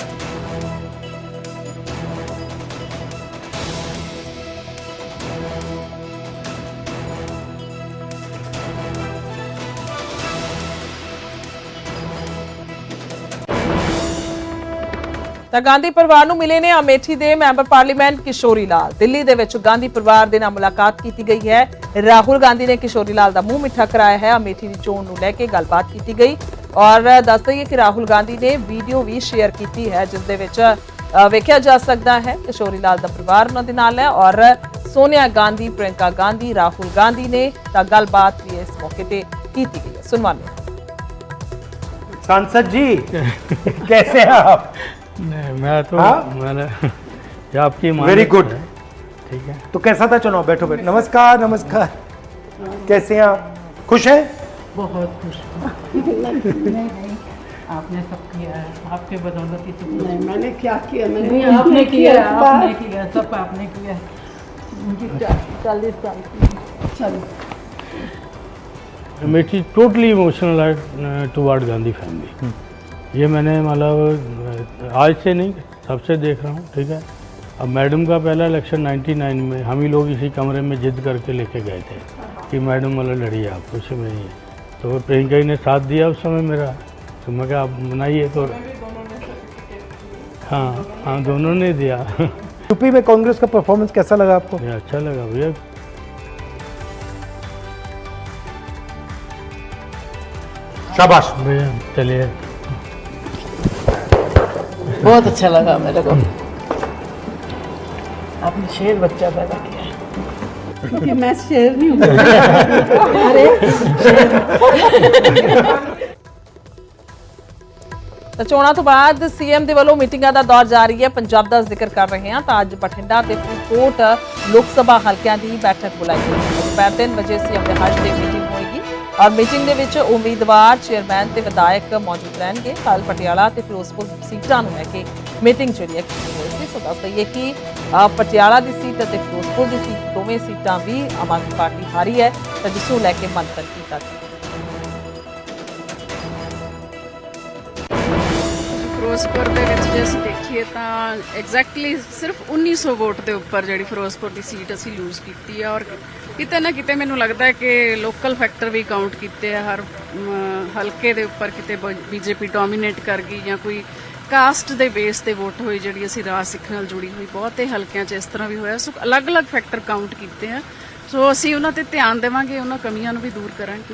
ਤਾਂ ਗਾਂਧੀ ਪਰਿਵਾਰ ਨੂੰ ਮਿਲੇ ਨੇ ਅਮੇਠੀ ਦੇ ਮੈਂਬਰ ਪਾਰਲੀਮੈਂਟ ਕਿਸ਼ੋਰੀ ਲਾਲ। ਦਿੱਲੀ ਦੇ ਵਿੱਚ ਗਾਂਧੀ ਪਰਿਵਾਰ ਦੇ ਨਾਲ ਮੁਲਾਕਾਤ ਕੀਤੀ ਗਈ ਹੈ। ਰਾਹੁਲ ਗਾਂਧੀ ਨੇ ਕਿਸ਼ੋਰੀ ਲਾਲ ਦਾ ਮੂੰਹ ਮਿੱਠਾ ਕਰਾਇਆ ਹੈ। ਅਮੇਠੀ ਦੀ ਚੋਣ ਨੂੰ ਲੈ ਕੇ ਗੱਲਬਾਤ ਕੀਤੀ ਗਈ ਔਰ ਦੱਸ ਦਈਏ ਕਿ ਰਾਹੁਲ ਗਾਂਧੀ ਨੇ ਵੀਡੀਓ ਵੀ ਸ਼ੇਅਰ ਕੀਤੀ ਹੈ, ਜਿਸ ਦੇ ਵਿੱਚ ਵੇਖਿਆ ਜਾ ਸਕਦਾ ਹੈ ਕਿਸ਼ੋਰੀ ਲਾਲ ਦਾ ਪਰਿਵਾਰ ਉਹਨਾਂ ਦੇ ਨਾਲ ਹੈ ਔਰ ਸੋਨੀਆ ਗਾਂਧੀ ਪ੍ਰਿੰਕਾ ਗਾਂਧੀ, ਰਾਹੁਲ ਗਾਂਧੀ ਨੇ ਤਾਂ ਗੱਲਬਾਤ ਵੀ ਇਸ ਮੌਕੇ ਤੇ ਕੀਤੀ ਗਈ ਹੈ। ਸੁਣਵਾਓ सांसद जी कैसे हैं नहीं मैं तो हाँ? मैंने ये आपकी वेरी गुड है, ठीक है। तो कैसा था? चुनाव बैठो बैठो। नमस्कार नमस्कार। कैसे हैं आप? खुश हैं? बहुत खुश नहीं नहीं आपने सब किया है। आपके बदौलत ही सब नहीं मैंने क्या किया? मैंने नहीं, आपने किया आपने किया सब आपने किया चालीस साल की चलो। अमेठी टोटली इमोशनल है टुवार्ड गांधी फैमिली ये मैंने मतलब आज से नहीं सबसे देख रहा हूँ ठीक है? अब मैडम का पहला इलेक्शन 99 में हम ही लोग इसी कमरे में जिद करके लेके गए थे कि मैडम मतलब लड़िए आप कुछ में नहीं है। तो प्रियंका जी ने साथ दिया उस समय मेरा। तो मैं कहा आप बनाइए तो हाँ हाँ दोनों ने दिया। यूपी में कांग्रेस का परफॉर्मेंस कैसा लगा आपको? अच्छा लगा भैया। शाबाश। भैया चलिए। बहुत अच्छा लगा मेरे को आपने शेर बच्चा पैदा किया क्योंकि मैं शेर नहीं हूँ अरे ਤਾਂ ਚੋਣਾਂ ਤੋਂ ਬਾਅਦ ਸੀਐਮ ਦੇ ਵੱਲੋਂ ਮੀਟਿੰਗਾਂ ਦਾ ਦੌਰ ਜਾਰੀ ਹੈ ਪੰਜਾਬ ਦਾ ਜ਼ਿਕਰ ਕਰ ਰਹੇ ਹਾਂ ਤਾਂ ਅੱਜ ਬਠਿੰਡਾ ਤੇ ਫਰੀਦਕੋਟ ਲੋਕ ਸਭਾ ਹਲਕਿਆਂ ਦੀ ਬੈਠਕ ਬੁਲਾਈ ਗਈ ਹੈ ਦੁਪਹਿਰ 3 ਵਜੇ ਸੀਐਮ ਦੇ ਹੱਜ ਤੇ ਮੀਟਿੰਗ ਹੋਏਗੀ ਔਰ ਮੀਟਿੰਗ ਦੇ ਵਿੱਚ ਉਮੀਦਵਾਰ ਚੇਅਰਮੈਨ ਤੇ ਵਿਧਾਇਕ ਮੌਜੂਦ ਰਹਿਣਗੇ। ਕੱਲ ਪਟਿਆਲਾ ਤੇ ਫਿਰੋਜ਼ਪੁਰ ਸੀਟਾਂ ਨੂੰ ਲੈ ਕੇ ਮੀਟਿੰਗ ਜਿਹੜੀ ਹੈ ਕੀਤੀ ਹੋਈ ਸੀ। ਸੋ ਦੱਸ ਦਈਏ ਕਿ ਪਟਿਆਲਾ ਦੀ ਸੀਟ ਅਤੇ ਫਿਰੋਜ਼ਪੁਰ ਦੀ ਸੀਟ ਦੋਵੇਂ ਸੀਟਾਂ ਵੀ ਆਮ ਆਦਮੀ ਪਾਰਟੀ ਹਾਰੀ ਹੈ, ਤਾਂ ਜਿਸ ਨੂੰ ਲੈ ਕੇ ਮੰਥਨ ਕੀਤਾ ਗਿਆ। ਫਿਰੋਜ਼ਪੁਰ ਦੇ ਵਿੱਚ ਜੇ ਅਸੀਂ ਦੇਖੀਏ ਤਾਂ ਐਗਜ਼ੈਕਟਲੀ ਸਿਰਫ 1900 ਵੋਟ ਦੇ ਉੱਪਰ ਜਿਹੜੀ ਫਿਰੋਜ਼ਪੁਰ ਦੀ ਸੀਟ ਅਸੀਂ ਲੂਜ਼ ਕੀਤੀ ਹੈ ਔਰ ਕਿਤੇ ਨਾ ਕਿਤੇ ਮੈਨੂੰ ਲੱਗਦਾ ਹੈ ਕਿ ਲੋਕਲ ਫੈਕਟਰ ਵੀ ਕਾਊਂਟ ਕੀਤੇ ਆ, ਹਰ ਹਲਕੇ ਦੇ ਉੱਪਰ ਕਿਤੇ ਬੀਜੇਪੀ ਡੋਮੀਨੇਟ ਕਰ ਗਈ ਜਾਂ ਕੋਈ ਕਾਸਟ ਦੇ ਬੇਸ ਤੇ ਵੋਟ ਹੋਈ ਜਿਹੜੀ ਅਸੀਂ ਰਾਜ ਸਿੱਖ ਨਾਲ ਜੁੜੀ ਹੋਈ, ਬਹੁਤੇ ਹਲਕਿਆਂ 'ਚ ਇਸ ਤਰ੍ਹਾਂ ਵੀ ਹੋਇਆ। ਸੋ ਅਲੱਗ-ਅਲੱਗ ਫੈਕਟਰ ਕਾਊਂਟ ਕੀਤੇ ਆ। ਸੋ ਅਸੀਂ ਉਹਨਾਂ ਤੇ ਧਿਆਨ ਦੇਵਾਂਗੇ, ਉਹਨਾਂ ਕਮੀਆਂ ਨੂੰ ਵੀ ਦੂਰ ਕਰਾਂਗੇ।